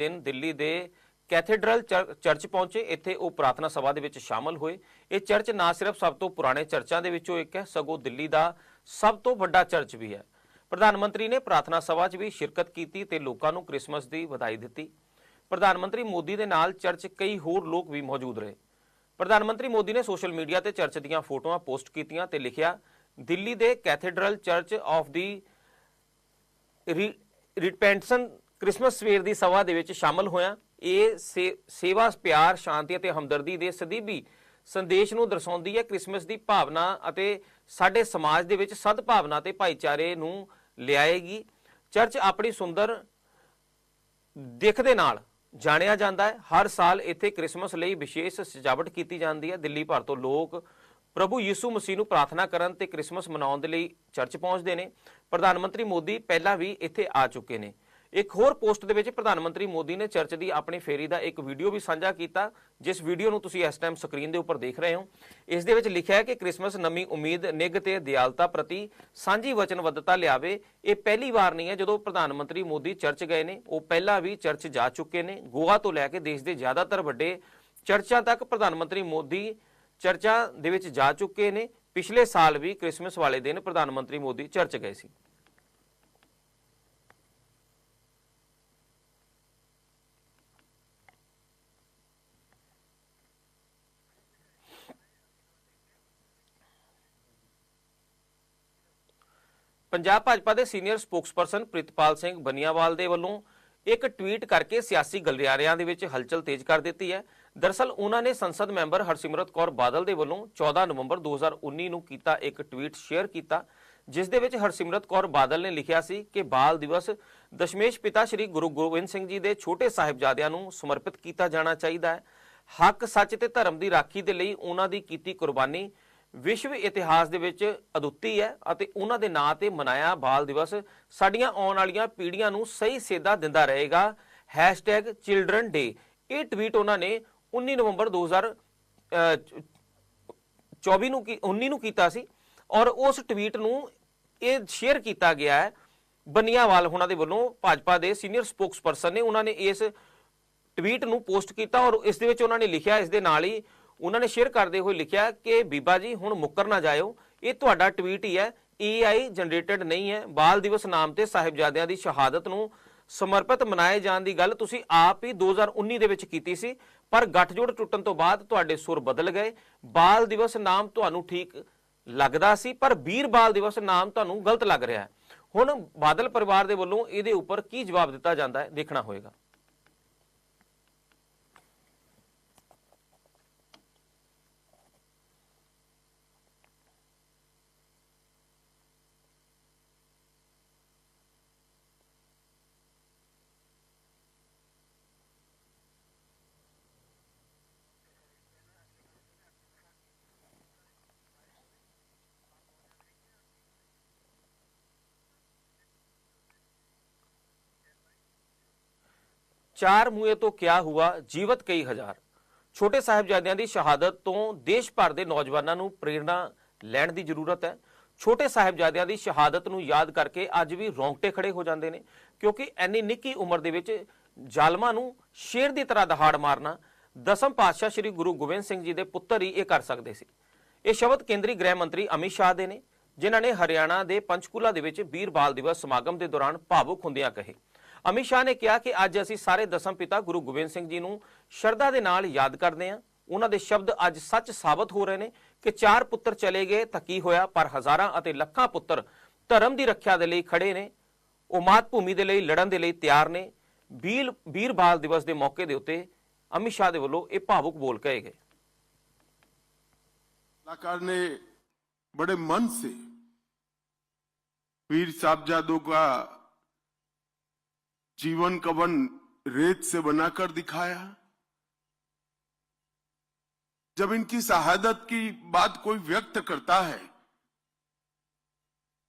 ਦਿਨ ਦਿੱਲੀ ਦੇ cathedral church ਪਹੁੰਚੇ। ਇੱਥੇ ਉਹ ਪ੍ਰਾਰਥਨਾ ਸਭਾ ਦੇ ਵਿੱਚ ਸ਼ਾਮਲ ਹੋਏ। ਇਹ ਚਰਚ ਨਾ ਸਿਰਫ ਸਭ ਤੋਂ ਪੁਰਾਣੇ ਚਰਚਾਂ ਦੇ ਵਿੱਚੋਂ ਇੱਕ ਹੈ, ਸਗੋਂ ਦਿੱਲੀ ਦਾ ਸਭ ਤੋਂ ਵੱਡਾ ਚਰਚ ਵੀ ਹੈ। ਪ੍ਰਧਾਨ ਮੰਤਰੀ ਨੇ ਪ੍ਰਾਰਥਨਾ ਸਭਾ 'ਚ ਵੀ ਸ਼ਿਰਕਤ ਕੀਤੀ ਤੇ ਲੋਕਾਂ ਨੂੰ ਕ੍ਰਿਸਮਸ ਦੀ ਵਧਾਈ ਦਿੱਤੀ। ਪ੍ਰਧਾਨ ਮੰਤਰੀ ਮੋਦੀ ਦੇ ਨਾਲ ਚਰਚ ਕਈ ਹੋਰ ਲੋਕ ਵੀ ਮੌਜੂਦ ਰਹੇ। ਪ੍ਰਧਾਨ ਮੰਤਰੀ ਮੋਦੀ ਨੇ ਸੋਸ਼ਲ ਮੀਡੀਆ ਤੇ ਚਰਚ ਦੀਆਂ ਫੋਟੋਆਂ ਪੋਸਟ ਕੀਤੀਆਂ ਤੇ ਲਿਖਿਆ, ਦਿੱਲੀ ਦੇ cathedral church of the redemption Christmas ਸਵੇਰ ਦੀ ਸਭਾ ਦੇ ਵਿੱਚ ਸ਼ਾਮਲ ਹੋਇਆ, ਇਹ ਸੇ- ਸੇਵਾ, ਪਿਆਰ, ਸ਼ਾਂਤੀ ਅਤੇ ਹਮਦਰਦੀ ਦੇ ਸਦੀਬੀ ਸੰਦੇਸ਼ ਨੂੰ ਦਰਸਾਉਂਦੀ ਹੈ ਕ੍ਰਿਸਮਸ ਦੀ ਭਾਵਨਾ ਅਤੇ ਸਾਡੇ ਸਮਾਜ ਦੇ ਵਿੱਚ ਸਦਭਾਵਨਾ ਤੇ ਭਾਈਚਾਰੇ ਨੂੰ ਲਿਆਏਗੀ। ਚਰਚ ਆਪਣੀ ਸੁੰਦਰ ਦਿੱਖ ਦੇ ਨਾਲ ਜਾਣਿਆ ਜਾਂਦਾ ਹੈ। ਹਰ ਸਾਲ ਇੱਥੇ ਕ੍ਰਿਸਮਸ ਲਈ ਵਿਸ਼ੇਸ਼ ਸਜਾਵਟ ਕੀਤੀ ਜਾਂਦੀ ਹੈ। ਦਿੱਲੀ ਭਰ ਤੋਂ ਲੋਕ ਪ੍ਰਭੂ ਯਿਸੂ ਮਸੀਹ ਨੂੰ ਪ੍ਰਾਰਥਨਾ ਕਰਨ ਤੇ ਕ੍ਰਿਸਮਸ ਮਨਾਉਣ ਦੇ ਲਈ ਚਰਚ ਪਹੁੰਚਦੇ ਨੇ। ਪ੍ਰਧਾਨ ਮੰਤਰੀ ਮੋਦੀ ਪਹਿਲਾਂ ਵੀ ਇੱਥੇ ਆ ਚੁੱਕੇ ਨੇ। ਇੱਕ ਹੋਰ ਪੋਸਟ ਦੇ ਵਿੱਚ ਪ੍ਰਧਾਨ ਮੰਤਰੀ ਮੋਦੀ ਨੇ ਚਰਚ ਦੀ ਆਪਣੀ ਫੇਰੀ ਦਾ ਇੱਕ ਵੀਡੀਓ ਵੀ ਸਾਂਝਾ ਕੀਤਾ, ਜਿਸ ਵੀਡੀਓ ਨੂੰ ਤੁਸੀਂ ਇਸ ਟਾਈਮ ਸਕਰੀਨ ਦੇ ਉੱਪਰ ਦੇਖ ਰਹੇ ਹੋ। ਇਸ ਦੇ ਵਿੱਚ ਲਿਖਿਆ ਹੈ ਕਿ ਕ੍ਰਿਸਮਸ ਨਵੀਂ ਉਮੀਦ, ਨਿੱਘ ਤੇ ਦਿਆਲਤਾ ਪ੍ਰਤੀ ਸਾਂਝੀ ਵਚਨਬੱਧਤਾ ਲਿਆਵੇ। ਇਹ ਪਹਿਲੀ ਵਾਰ ਨਹੀਂ ਹੈ ਜਦੋਂ ਪ੍ਰਧਾਨ ਮੰਤਰੀ ਮੋਦੀ ਚਰਚ ਗਏ ਨੇ। ਉਹ ਪਹਿਲਾਂ ਵੀ ਚਰਚ ਜਾ ਚੁੱਕੇ ਨੇ। ਗੋਆ ਤੋਂ ਲੈ ਕੇ ਦੇਸ਼ ਦੇ ਜ਼ਿਆਦਾਤਰ ਵੱਡੇ ਚਰਚਾਂ ਤੱਕ ਪ੍ਰਧਾਨ ਮੰਤਰੀ ਮੋਦੀ ਚਰਚਾਂ ਦੇ ਵਿੱਚ ਜਾ ਚੁੱਕੇ ਨੇ। ਪਿਛਲੇ ਸਾਲ ਵੀ ਕ੍ਰਿਸਮਸ ਵਾਲੇ ਦਿਨ ਪ੍ਰਧਾਨ ਮੰਤਰੀ ਮੋਦੀ ਚਰਚ ਗਏ ਸੀ। ਪੰਜਾਬ ਭਾਜਪਾ ਦੇ ਸੀਨੀਅਰ ਸਪੋਕਸਪਰਸਨ ਪ੍ਰਿਤਪਾਲ ਸਿੰਘ ਬਨੀਆਵਾਲ ਦੇ ਵੱਲੋਂ ਇੱਕ ਟਵੀਟ ਕਰਕੇ ਸਿਆਸੀ ਗਲਿਆਰਿਆਂ ਦੇ ਵਿੱਚ ਹਲਚਲ ਤੇਜ਼ ਕਰ ਦਿੱਤੀ ਹੈ। ਦਰਸਲ ਉਹਨਾਂ ਨੇ ਸੰਸਦ ਮੈਂਬਰ ਹਰਸਿਮਰਤ ਕੌਰ ਬਾਦਲ ਦੇ ਵੱਲੋਂ 14 ਨਵੰਬਰ 2019 ਨੂੰ ਕੀਤਾ ਇੱਕ ਟਵੀਟ ਸ਼ੇਅਰ ਕੀਤਾ, ਜਿਸ ਦੇ ਵਿੱਚ ਹਰਸਿਮਰਤ ਕੌਰ ਬਾਦਲ ਨੇ ਲਿਖਿਆ ਸੀ ਕਿ ਬਾਲ ਦਿਵਸ ਦਸ਼ਮੇਸ਼ ਪਿਤਾ ਸ੍ਰੀ ਗੁਰੂ ਗੋਬਿੰਦ ਸਿੰਘ ਜੀ ਦੇ ਛੋਟੇ ਸਾਹਿਬਜ਼ਾਦਿਆਂ ਨੂੰ ਸਮਰਪਿਤ ਕੀਤਾ ਜਾਣਾ ਚਾਹੀਦਾ ਹੈ। ਹੱਕ, ਸੱਚ ਤੇ ਧਰਮ ਦੀ ਰਾਖੀ ਦੇ ਲਈ ਉਹਨਾਂ ਦੀ ਕੀਤੀ ਕੁਰਬਾਨੀ ਵਿਸ਼ਵ ਇਤਿਹਾਸ ਦੇ ਵਿੱਚ ਅਦੁੱਤੀ ਹੈ ਅਤੇ ਉਹਨਾਂ ਦੇ ਨਾਂ ਤੇ ਮਨਾਇਆ ਬਾਲ ਦਿਵਸ ਸਾਡੀਆਂ ਆਉਣ ਵਾਲੀਆਂ ਪੀੜ੍ਹੀਆਂ ਨੂੰ ਸਹੀ ਸੇਧਾ ਦਿੰਦਾ ਰਹੇਗਾ। #children day ਇਹ ਟਵੀਟ ਉਹਨਾਂ ਨੇ 19 ਨਵੰਬਰ 2024 ਨੂੰ ਕੀ- 19 ਨੂੰ ਕੀਤਾ ਸੀ ਔਰ ਉਸ ਟਵੀਟ ਨੂੰ ਇਹ ਸ਼ੇਅਰ ਕੀਤਾ ਗਿਆ ਹੈ। ਬਨੀਆਵਾਲ ਉਹਨਾਂ ਦੇ ਵੱਲੋਂ ਭਾਜਪਾ ਦੇ ਸੀਨੀਅਰ ਸਪੋਕਸਪਰਸਨ ਨੇ ਉਹਨਾਂ ਨੇ ਇਸ ਟਵੀਟ ਨੂੰ ਪੋਸਟ ਕੀਤਾ ਔਰ ਇਸ ਦੇ ਵਿੱਚ ਉਹਨਾਂ ਨੇ ਲਿਖਿਆ, ਇਸ ਦੇ ਨਾਲ ਹੀ ਉਹਨਾਂ ਨੇ ਸ਼ੇਅਰ ਕਰਦੇ ਹੋਏ ਲਿਖਿਆ ਕਿ ਬੀਬਾ ਜੀ, ਹੁਣ ਮੁੱਕਰ ਨਾ ਜਾਇਓ। ਇਹ ਤੁਹਾਡਾ ਟਵੀਟ ਹੀ ਹੈ। AI ਜਨਰੇਟਡ ਨਹੀਂ ਹੈ। ਬਾਲ ਦਿਵਸ ਨਾਮ ਤੇ ਸਾਹਿਬਜ਼ਾਦਿਆਂ ਦੀ ਸ਼ਹਾਦਤ ਨੂੰ ਸਮਰਪਿਤ ਮਨਾਏ ਜਾਣ ਦੀ ਗੱਲ ਤੁਸੀਂ ਆਪ ਹੀ 2019 ਦੇ ਵਿੱਚ ਕੀਤੀ ਸੀ, ਪਰ ਗੱਠਜੋੜ ਟੁੱਟਣ ਤੋਂ ਬਾਅਦ ਤੁਹਾਡੇ ਸੁਰ ਬਦਲ ਗਏ। ਬਾਲ ਦਿਵਸ ਨਾਮ ਤੁਹਾਨੂੰ ਠੀਕ ਲੱਗਦਾ ਸੀ, ਪਰ ਵੀਰ ਬਾਲ ਦਿਵਸ ਨਾਮ ਤੁਹਾਨੂੰ ਗਲਤ ਲੱਗ ਰਿਹਾ ਹੈ। ਹੁਣ ਬਾਦਲ ਪਰਿਵਾਰ ਦੇ ਵੱਲੋਂ ਇਹਦੇ ਉੱਪਰ ਕੀ ਜਵਾਬ ਦਿੱਤਾ ਜਾਂਦਾ ਹੈ, ਦੇਖਣਾ ਹੋਏਗਾ। ਚਾਰ ਮੂਏ ਤੋਂ ਕਿਆ ਹੁਆ, ਜੀਵਤ ਕਈ ਹਜ਼ਾਰ। ਛੋਟੇ ਸਾਹਿਬਜ਼ਾਦਿਆਂ ਦੀ ਸ਼ਹਾਦਤ ਤੋਂ ਦੇਸ਼ ਭਰ ਦੇ ਨੌਜਵਾਨਾਂ ਨੂੰ ਪ੍ਰੇਰਣਾ ਲੈਣ ਦੀ ਜ਼ਰੂਰਤ ਹੈ। ਛੋਟੇ ਸਾਹਿਬਜ਼ਾਦਿਆਂ ਦੀ ਸ਼ਹਾਦਤ ਨੂੰ ਯਾਦ ਕਰਕੇ ਅੱਜ ਵੀ ਰੌਂਗਟੇ ਖੜੇ ਹੋ ਜਾਂਦੇ ਨੇ, ਕਿਉਂਕਿ ਐਨੀ ਨਿੱਕੀ ਉਮਰ ਦੇ ਵਿੱਚ ਜ਼ਾਲਮਾਂ ਨੂੰ ਸ਼ੇਰ ਦੀ ਤਰ੍ਹਾਂ ਦਹਾੜ ਮਾਰਨਾ, ਦਸਮ ਪਾਤਸ਼ਾਹ ਸ੍ਰੀ ਗੁਰੂ ਗੋਬਿੰਦ ਸਿੰਘ ਜੀ ਦੇ ਪੁੱਤਰ ਹੀ ਇਹ ਕਰ ਸਕਦੇ ਸੀ। ਇਹ ਸ਼ਬਦ ਕੇਂਦਰੀ ਗ੍ਰਹਿ ਮੰਤਰੀ ਅਮਿਤ ਸ਼ਾਹ ਦੇ ਨੇ, ਜਿਨ੍ਹਾਂ ਨੇ ਹਰਿਆਣਾ ਦੇ ਪੰਚਕੂਲਾ ਦੇ ਵਿੱਚ ਵੀਰ ਬਾਲ ਦਿਵਸ ਸਮਾਗਮ ਦੇ ਦੌਰਾਨ ਭਾਵੁਕ ਹੁੰਦਿਆਂ ਕਹੇ। ਅਮਿਤ ਸ਼ਾਹ ਨੇ ਕਿਹਾ ਕਿ ਅੱਜ ਅਸੀਂ ਸਾਰੇ ਦਸਮ ਪਿਤਾ ਗੁਰੂ ਗੋਬਿੰਦ ਸਿੰਘ ਜੀ ਨੂੰ ਸ਼ਰਧਾ ਦੇ ਨਾਲ ਯਾਦ ਕਰਦੇ ਹਾਂ ਉਹਨਾਂ ਦੇ ਸ਼ਬਦ ਅੱਜ ਸੱਚ ਸਾਬਤ ਹੋ ਰਹੇ ਨੇ ਕਿ ਚਾਰ ਪੁੱਤਰ ਚਲੇ ਗਏ ਤਾਂ ਕੀ ਹੋਇਆ ਪਰ ਹਜ਼ਾਰਾਂ ਅਤੇ ਲੱਖਾਂ ਪੁੱਤਰ ਧਰਮ ਦੀ ਰੱਖਿਆ ਦੇ ਲਈ ਖੜੇ ਨੇ ਉਹ ਮਾਤ ਭੂਮੀ ਦੇ ਲਈ ਲੜਨ ਦੇ ਲਈ ਤਿਆਰ ਨੇ ਵੀਰ ਵੀਰ ਬਾਲ ਦਿਵਸ ਦੇ ਮੌਕੇ ਦੇ ਉੱਤੇ ਅਮਿਤ ਸ਼ਾਹ ਦੇ ਵੱਲੋਂ ਇਹ ਭਾਵੁਕ ਬੋਲ ਕਹੇ ਗਏ कलाकार ने बड़े मन से वीर साहबजादों का जीवन कवन रेत से बनाकर दिखाया। जब इनकी शहादत की बात कोई व्यक्त करता है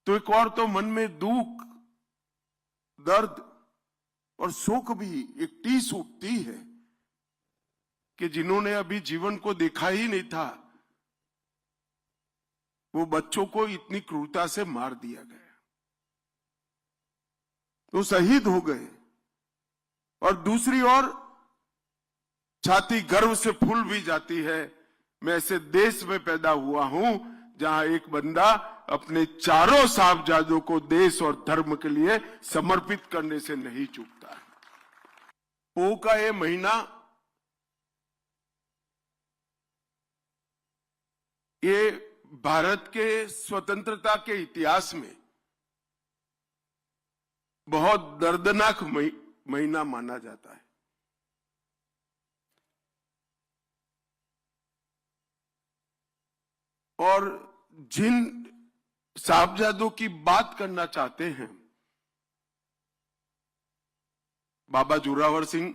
तो एक और तो मन में दुख, दर्द और शोक भी एक टीस उठती है कि जिन्होंने अभी जीवन को देखा ही नहीं था, वो बच्चों को इतनी क्रूरता से मार दिया गया। तो शहीद हो गए। और दूसरी ओर छाती गर्व से फूल भी जाती है। मैं ऐसे देश में पैदा हुआ हूँ, जहाँ एक बंदा अपने चारों साहबजादों को देश और धर्म के लिए समर्पित करने से नहीं चूकता पो का ये महीना, ये भारत के स्वतंत्रता के इतिहास में बहुत दर्दनाक मही- महीना माना जाता है। और जिन साहबजादों की बात करना चाहते हैं, बाबा जोरावर सिंह,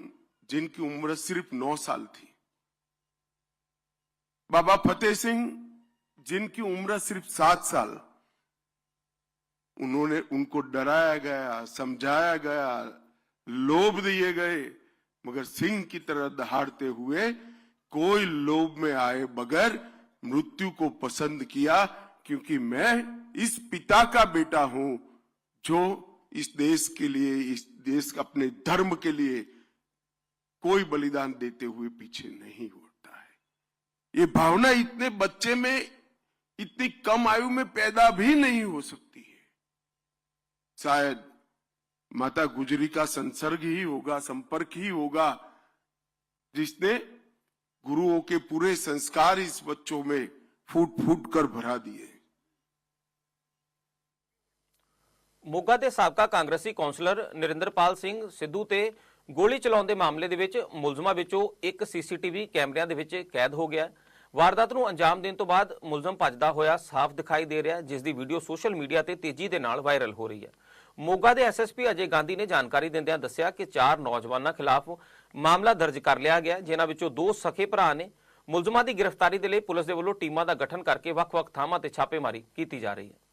जिनकी उम्र सिर्फ़ नौ साल थी, बाबा फतेह सिंह, जिनकी उम्र सिर्फ़ सात साल, उन्होंने उनको डराया गया, समझाया गया लोभ दिए गए, मगर सिंह की तरह दहाड़ते हुए कोई लोभ में आए बगैर मृत्यु को पसंद किया, क्योंकि मैं इस पिता का बेटा हूँ, जो इस देश के लिए, इस देश, अपने धर्म के लिए कोई बलिदान देते हुए पीछे नहीं होता है। ये भावना इतने बच्चे में, इतनी कम आयु में पैदा भी नहीं हो सकती है। शायद माता गुजरी का संसर्ग ही होगा संपर्क ही होगा जिसने गुरुओं के पूरे संस्कार इस बच्चों में फूट फूट कर भरा दिए ਮੋਗਾ ਦੇ ਸਾਬਕਾ ਕਾਂਗਰਸੀ ਕੌਂਸਲਰ ਨਰਿੰਦਰਪਾਲ ਸਿੰਘ ਸਿੱਧੂ ਤੇ ਗੋਲੀ ਚਲਾਉਣ ਦੇ ਮਾਮਲੇ ਦੇ ਵਿੱਚ ਮੁਲਜ਼ਮਾਂ ਵਿੱਚੋਂ ਇੱਕ ਸੀਸੀਟੀਵੀ ਕੈਮਰਿਆਂ ਦੇ ਵਿੱਚ ਕੈਦ ਹੋ ਗਿਆ ਵਾਰਦਾਤ ਨੂੰ ਅੰਜਾਮ ਦੇਣ ਤੋਂ ਬਾਅਦ ਮੁਲਜ਼ਮ ਭੱਜਦਾ ਹੋਇਆ ਸਾਫ਼ ਦਿਖਾਈ ਦੇ ਰਿਹਾ ਜਿਸ ਦੀ ਵੀਡੀਓ ਸੋਸ਼ਲ ਮੀਡੀਆ ਤੇ ਤੇਜ਼ੀ ਦੇ ਨਾਲ ਵਾਇਰਲ ਹੋ ਰਹੀ ਹੈ ਮੋਗਾ ਦੇ ਐਸਐਸਪੀ ਅਜੇ ਗਾਂਧੀ ਨੇ ਜਾਣਕਾਰੀ ਦਿੰਦਿਆਂ ਦੱਸਿਆ ਕਿ ਚਾਰ ਨੌਜਵਾਨਾਂ ਖਿਲਾਫ ਮਾਮਲਾ ਦਰਜ ਕਰ ਲਿਆ ਗਿਆ ਜਿਨ੍ਹਾਂ ਵਿੱਚੋਂ ਦੋ ਸਖੇ ਭਰਾ ਨੇ। ਮੁਲਜ਼ਮਾਂ ਦੀ ਗ੍ਰਿਫਤਾਰੀ ਦੇ ਲਈ ਪੁਲਿਸ ਦੇ ਵੱਲੋਂ ਟੀਮਾਂ ਦਾ ਗਠਨ ਕਰਕੇ ਵੱਖ-ਵੱਖ ਥਾਵਾਂ ਤੇ ਛਾਪੇਮਾਰੀ ਕੀਤੀ ਜਾ ਰਹੀ ਹੈ।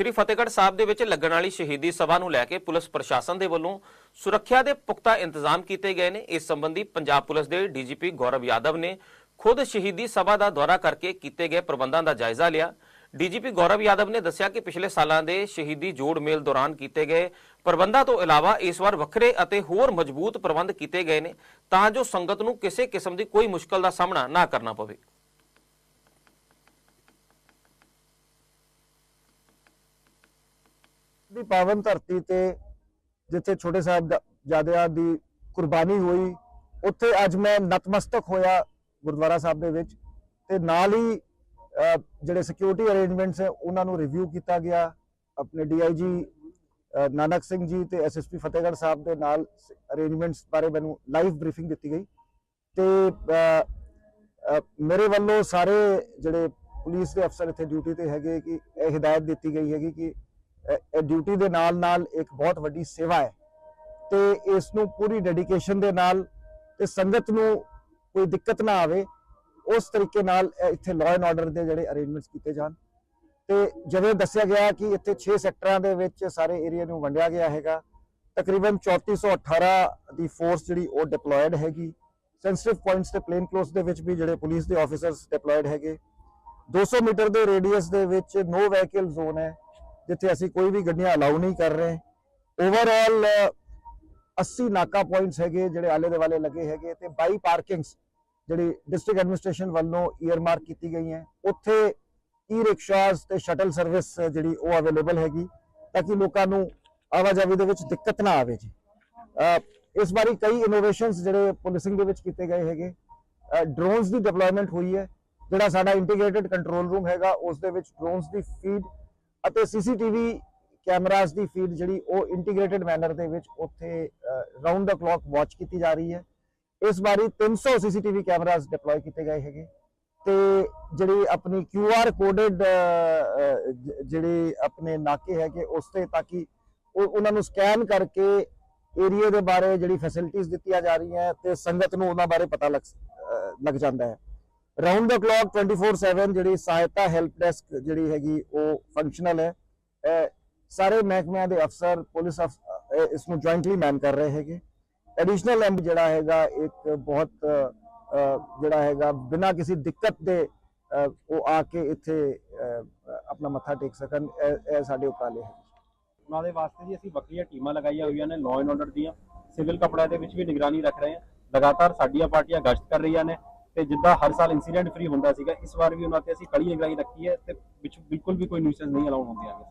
ਸ਼੍ਰੀ ਫਤਿਹਗੜ੍ਹ ਸਾਹਿਬ ਦੇ ਵਿੱਚ ਲੱਗਣ ਵਾਲੀ ਸ਼ਹੀਦੀ ਸਭਾ ਨੂੰ ਲੈ ਕੇ ਪੁਲਿਸ ਪ੍ਰਸ਼ਾਸਨ ਦੇ ਵੱਲੋਂ ਸੁਰੱਖਿਆ ਦੇ ਪੁਖਤਾ ਇੰਤਜ਼ਾਮ ਕੀਤੇ ਗਏ ਨੇ। ਇਸ ਸੰਬੰਧੀ ਪੰਜਾਬ ਪੁਲਿਸ ਦੇ ਡੀਜੀਪੀ ਗੌਰਵ ਯਾਦਵ ਨੇ ਖੁਦ ਸ਼ਹੀਦੀ ਸਭਾ ਦਾ ਦੌਰਾ ਕਰਕੇ ਕੀਤੇ ਗਏ ਪ੍ਰਬੰਧਾਂ ਦਾ ਜਾਇਜ਼ਾ ਲਿਆ। ਡੀਜੀਪੀ ਗੌਰਵ ਯਾਦਵ ਨੇ ਦੱਸਿਆ ਕਿ ਪਿਛਲੇ ਸਾਲਾਂ ਦੇ ਸ਼ਹੀਦੀ ਜੋੜ ਮੇਲ ਦੌਰਾਨ ਕੀਤੇ ਗਏ ਪ੍ਰਬੰਧਾਂ ਤੋਂ ਇਲਾਵਾ ਇਸ ਵਾਰ ਵੱਖਰੇ ਅਤੇ ਹੋਰ ਮਜ਼ਬੂਤ ਪ੍ਰਬੰਧ ਕੀਤੇ ਗਏ ਨੇ ਤਾਂ ਜੋ ਸੰਗਤ ਨੂੰ ਕਿਸੇ ਕਿਸਮ ਦੀ ਕੋਈ ਮੁਸ਼ਕਲ ਦਾ ਸਾਹਮਣਾ ਨਾ ਕਰਨਾ ਪਵੇ। ਦੀ ਪਾਵਨ ਧਰਤੀ ਤੇ ਜਿੱਥੇ ਛੋਟੇ ਸਾਹਿਬਜ਼ਾਦਿਆਂ ਦੀ ਕੁਰਬਾਨੀ ਹੋਈ, ਉੱਥੇ ਅੱਜ ਮੈਂ ਨਤਮਸਤਕ ਹੋਇਆ ਗੁਰਦੁਆਰਾ ਸਾਹਿਬ ਦੇ ਵਿੱਚ ਤੇ ਨਾਲ ਹੀ ਜਿਹੜੇ ਸਿਕਿਉਰਿਟੀ ਅਰੇਂਜਮੈਂਟਸ ਹੈ, ਉਹਨਾਂ ਨੂੰ ਰਿਵਿਊ ਕੀਤਾ ਗਿਆ। ਆਪਣੇ ਡੀਆਈਜੀ ਨਾਨਕ ਸਿੰਘ ਜੀ ਤੇ ਐਸਐਸਪੀ ਫਤਿਹਗੜ੍ਹ ਸਾਹਿਬ ਦੇ ਨਾਲ ਅਰੇਂਜਮੈਂਟਸ ਬਾਰੇ ਮੈਨੂੰ ਲਾਈਵ ਬਰੀਫਿੰਗ ਦਿੱਤੀ ਗਈ ਤੇ ਮੇਰੇ ਵੱਲੋਂ ਸਾਰੇ ਜਿਹੜੇ ਪੁਲਿਸ ਦੇ ਅਫਸਰ ਇੱਥੇ ਡਿਊਟੀ ਤੇ ਹੈਗੇ ਕਿ ਇਹ ਹਦਾਇਤ ਦਿੱਤੀ ਗਈ ਹੈਗੀ ਕਿ ਡਿਊਟੀ ਦੇ ਨਾਲ ਨਾਲ ਇੱਕ ਬਹੁਤ ਵੱਡੀ ਸੇਵਾ ਹੈ। ਤੇ ਇਸ ਨੂੰ ਪੂਰੀ ਡੈਡੀਕੇਸ਼ਨ ਦੇ ਨਾਲ ਤੇ ਸੰਗਤ ਨੂੰ ਕੋਈ ਦਿੱਕਤ ਨਾ ਆਵੇ, ਉਸ ਤਰੀਕੇ ਨਾਲ ਇੱਥੇ ਲਾਅ ਐਂਡ ਆਰਡਰ ਦੇ ਜਿਹੜੇ ਅਰੇਂਜਮੈਂਟਸ ਕੀਤੇ ਜਾਣ। ਤੇ ਜਿਵੇਂ ਦੱਸਿਆ ਗਿਆ ਕਿ ਇੱਥੇ 6 ਸੈਕਟਰਾਂ ਦੇ ਵਿੱਚ ਸਾਰੇ ਏਰੀਆ ਨੂੰ ਵੰਡਿਆ ਗਿਆ ਹੈਗਾ, ਤਕਰੀਬਨ 3418 ਦੀ ਫੋਰਸ ਜਿਹੜੀ ਉਹ ਡਿਪਲੋਇਡ ਹੈਗੀ। ਸੈਂਸਿਟਿਵ ਪੁਆਇੰਟਸ ਤੇ ਪਲੇਨ ਕਲੋਸ ਦੇ ਵਿੱਚ ਵੀ ਜਿਹੜੇ ਪੁਲਿਸ ਦੇ ਆਫੀਸਰਸ ਡਿਪਲੋਇਡ ਹੈਗੇ। 200 ਮੀਟਰ ਦੇ ਰੇਡੀਅਸ ਦੇ ਵਿੱਚ ਨੋ ਵਹੀਕਲ ਜ਼ੋਨ ਹੈ। ਜਿੱਥੇ ਅਸੀਂ ਕੋਈ ਵੀ ਗੱਡੀਆਂ ਅਲਾਉ ਨਹੀਂ ਕਰ ਰਹੇ। ਓਵਰਆਲ 80 ਨਾਕਾ ਪੁਆਇੰਟਸ ਹੈਗੇ ਜਿਹੜੇ ਆਲੇ ਦੁਆਲੇ ਲੱਗੇ ਹੈਗੇ ਤੇ 22 ਪਾਰਕਿੰਗਸ ਜਿਹੜੀ ਡਿਸਟ੍ਰਿਕਟ ਐਡਮਿਨਿਸਟ੍ਰੇਸ਼ਨ ਵੱਲੋਂ ਈਅਰਮਾਰਕ ਕੀਤੀ ਗਈ ਹੈ ਉੱਥੇ ਈ ਰਿਕਸ਼ਾਸ ਤੇ ਸ਼ਟਲ ਸਰਵਿਸ ਜਿਹੜੀ ਉਹ ਅਵੇਲੇਬਲ ਹੈਗੀ ਤਾਂ ਕਿ ਲੋਕਾਂ ਨੂੰ ਆਵਾਜਾਈ ਦੇ ਵਿੱਚ ਦਿੱਕਤ ਨਾ ਆਵੇ ਜੀ। ਇਸ ਵਾਰੀ ਕਈ ਇਨੋਵੇਸ਼ਨਸ ਜਿਹੜੇ ਪੁਲਿਸਿੰਗ ਦੇ ਵਿੱਚ ਕੀਤੇ ਗਏ ਹੈਗੇ। ਡਰੋਨਸ ਦੀ ਡਿਪਲੋਇਮੈਂਟ ਹੋਈ ਹੈ। ਜਿਹੜਾ ਸਾਡਾ ਇੰਟੀਗ੍ਰੇਟਿਡ ਕੰਟਰੋਲ ਰੂਮ ਹੈਗਾ, ਉਸ ਦੇ ਵਿੱਚ ਡਰੋਨਸ ਦੀ ਫੀਡ ਅਤੇ ਸੀਸੀਟੀਵੀ ਕੈਮਰਾਸ ਦੀ ਫੀਡ ਜਿਹੜੀ ਉਹ ਇੰਟੀਗ੍ਰੇਟਿਡ ਮੈਨਰ ਦੇ ਵਿੱਚ ਉੱਥੇ ਰਾਉਂਡ ਦਾ ਕਲੌਕ ਵਾਚ ਕੀਤੀ ਜਾ ਰਹੀ ਹੈ। ਇਸ ਵਾਰੀ 300 ਸੀਸੀਟੀਵੀ ਕੈਮਰਾਸ ਡਿਪਲੋਏ ਕੀਤੇ ਗਏ ਹੈਗੇ। ਤੇ ਜਿਹੜੀ ਆਪਣੀ QR ਕੋਡਡ ਜਿਹੜੇ ਆਪਣੇ ਨਾਕੇ ਹੈਗੇ, ਉਸ ਤੇ ਤਾਂ ਕਿ ਉਹਨਾਂ ਨੂੰ ਸਕੈਨ ਕਰਕੇ ਏਰੀਆ ਦੇ ਬਾਰੇ ਜਿਹੜੀ ਫੈਸਿਲਿਟੀਆਂ ਦਿੱਤੀਆਂ ਜਾ ਰਹੀਆਂ ਤੇ ਸੰਗਤ ਨੂੰ ਉਹਨਾਂ ਬਾਰੇ ਪਤਾ ਲੱਗ ਲੱਗ ਜਾਂਦਾ ਹੈ। ਰਾਉਂਡ ਦਾ ਕਲੌਕ 24/7 ਜਿਹੜੀ ਸਹਾਇਤਾ ਹੈਲਪ ਡੈਸਕ ਜਿਹੜੀ ਹੈਗੀ ਉਹ ਫੰਕਸ਼ਨਲ ਹੈ। ਸਾਰੇ ਮਹਿਕਮਿਆਂ ਦੇ ਅਫਸਰ, ਪੁਲਿਸ ਇਸ ਨੂੰ ਜੁਆਇੰਟਲੀ ਮੈਨ ਕਰ ਰਹੇ ਹੈਗੇ। ਐਡੀਸ਼ਨਲ ਐਮਪੀ ਜਿਹੜਾ ਹੈਗਾ ਇੱਕ ਬਹੁਤ ਜਿਹੜਾ ਹੈਗਾ ਬਿਨਾਂ ਕਿਸੇ ਦਿੱਕਤ ਦੇ ਉਹ ਆ ਕੇ ਇੱਥੇ ਆਪਣਾ ਮੱਥਾ ਟੇਕ ਸਕਣ, ਇਹ ਸਾਡੇ ਉਪਰਾਲੇ ਹੈ ਉਹਨਾਂ ਦੇ ਵਾਸਤੇ ਜੀ ਅਸੀਂ ਵੱਖਰੀਆਂ ਟੀਮਾਂ ਲਗਾਈਆਂ ਹੋਈਆਂ ਨੇ ਲਾਅ ਐਂਡ ਆਰਡਰ ਦੀਆਂ। ਸਿਵਲ ਕਪੜਿਆਂ ਦੇ ਵਿੱਚ ਵੀ ਨਿਗਰਾਨੀ ਰੱਖ ਰਹੇ ਹਾਂ। ਲਗਾਤਾਰ ਸਾਡੀਆਂ ਪਾਰਟੀਆਂ ਗਸ਼ਤ ਕਰ ਰਹੀਆਂ ਨੇ। ਤੇ ਜਿੱਦਾਂ ਹਰ ਸਾਲ ਇਨਸੀਡੈਂਟ ਫ੍ਰੀ ਹੁੰਦਾ ਸੀਗਾ, ਇਸ ਵਾਰ ਵੀ ਉਹਨਾਂ ਤੇ ਅਸੀਂ ਕੜੀ ਨਿਗਰਾਨੀ ਰੱਖੀ ਹੈ ਤੇ ਵਿੱਚ ਬਿਲਕੁਲ ਵੀ ਕੋਈ ਨਿਊਸੈਂਸ ਨਹੀਂ ਅਲਾਉ ਹੁੰਦੇ ਆਗੇ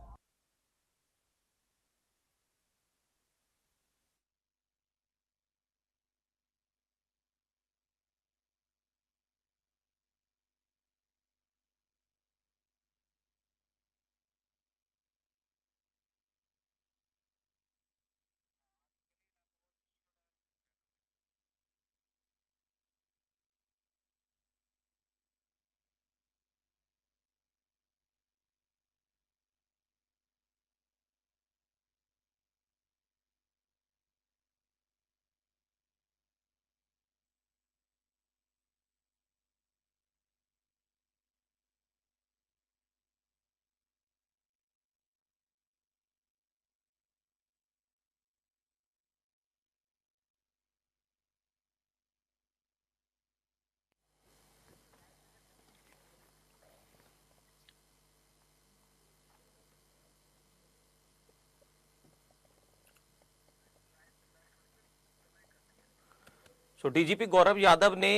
ਸੋ ਡੀਜੀਪੀ ਗੌਰਵ ਯਾਦਵ ਨੇ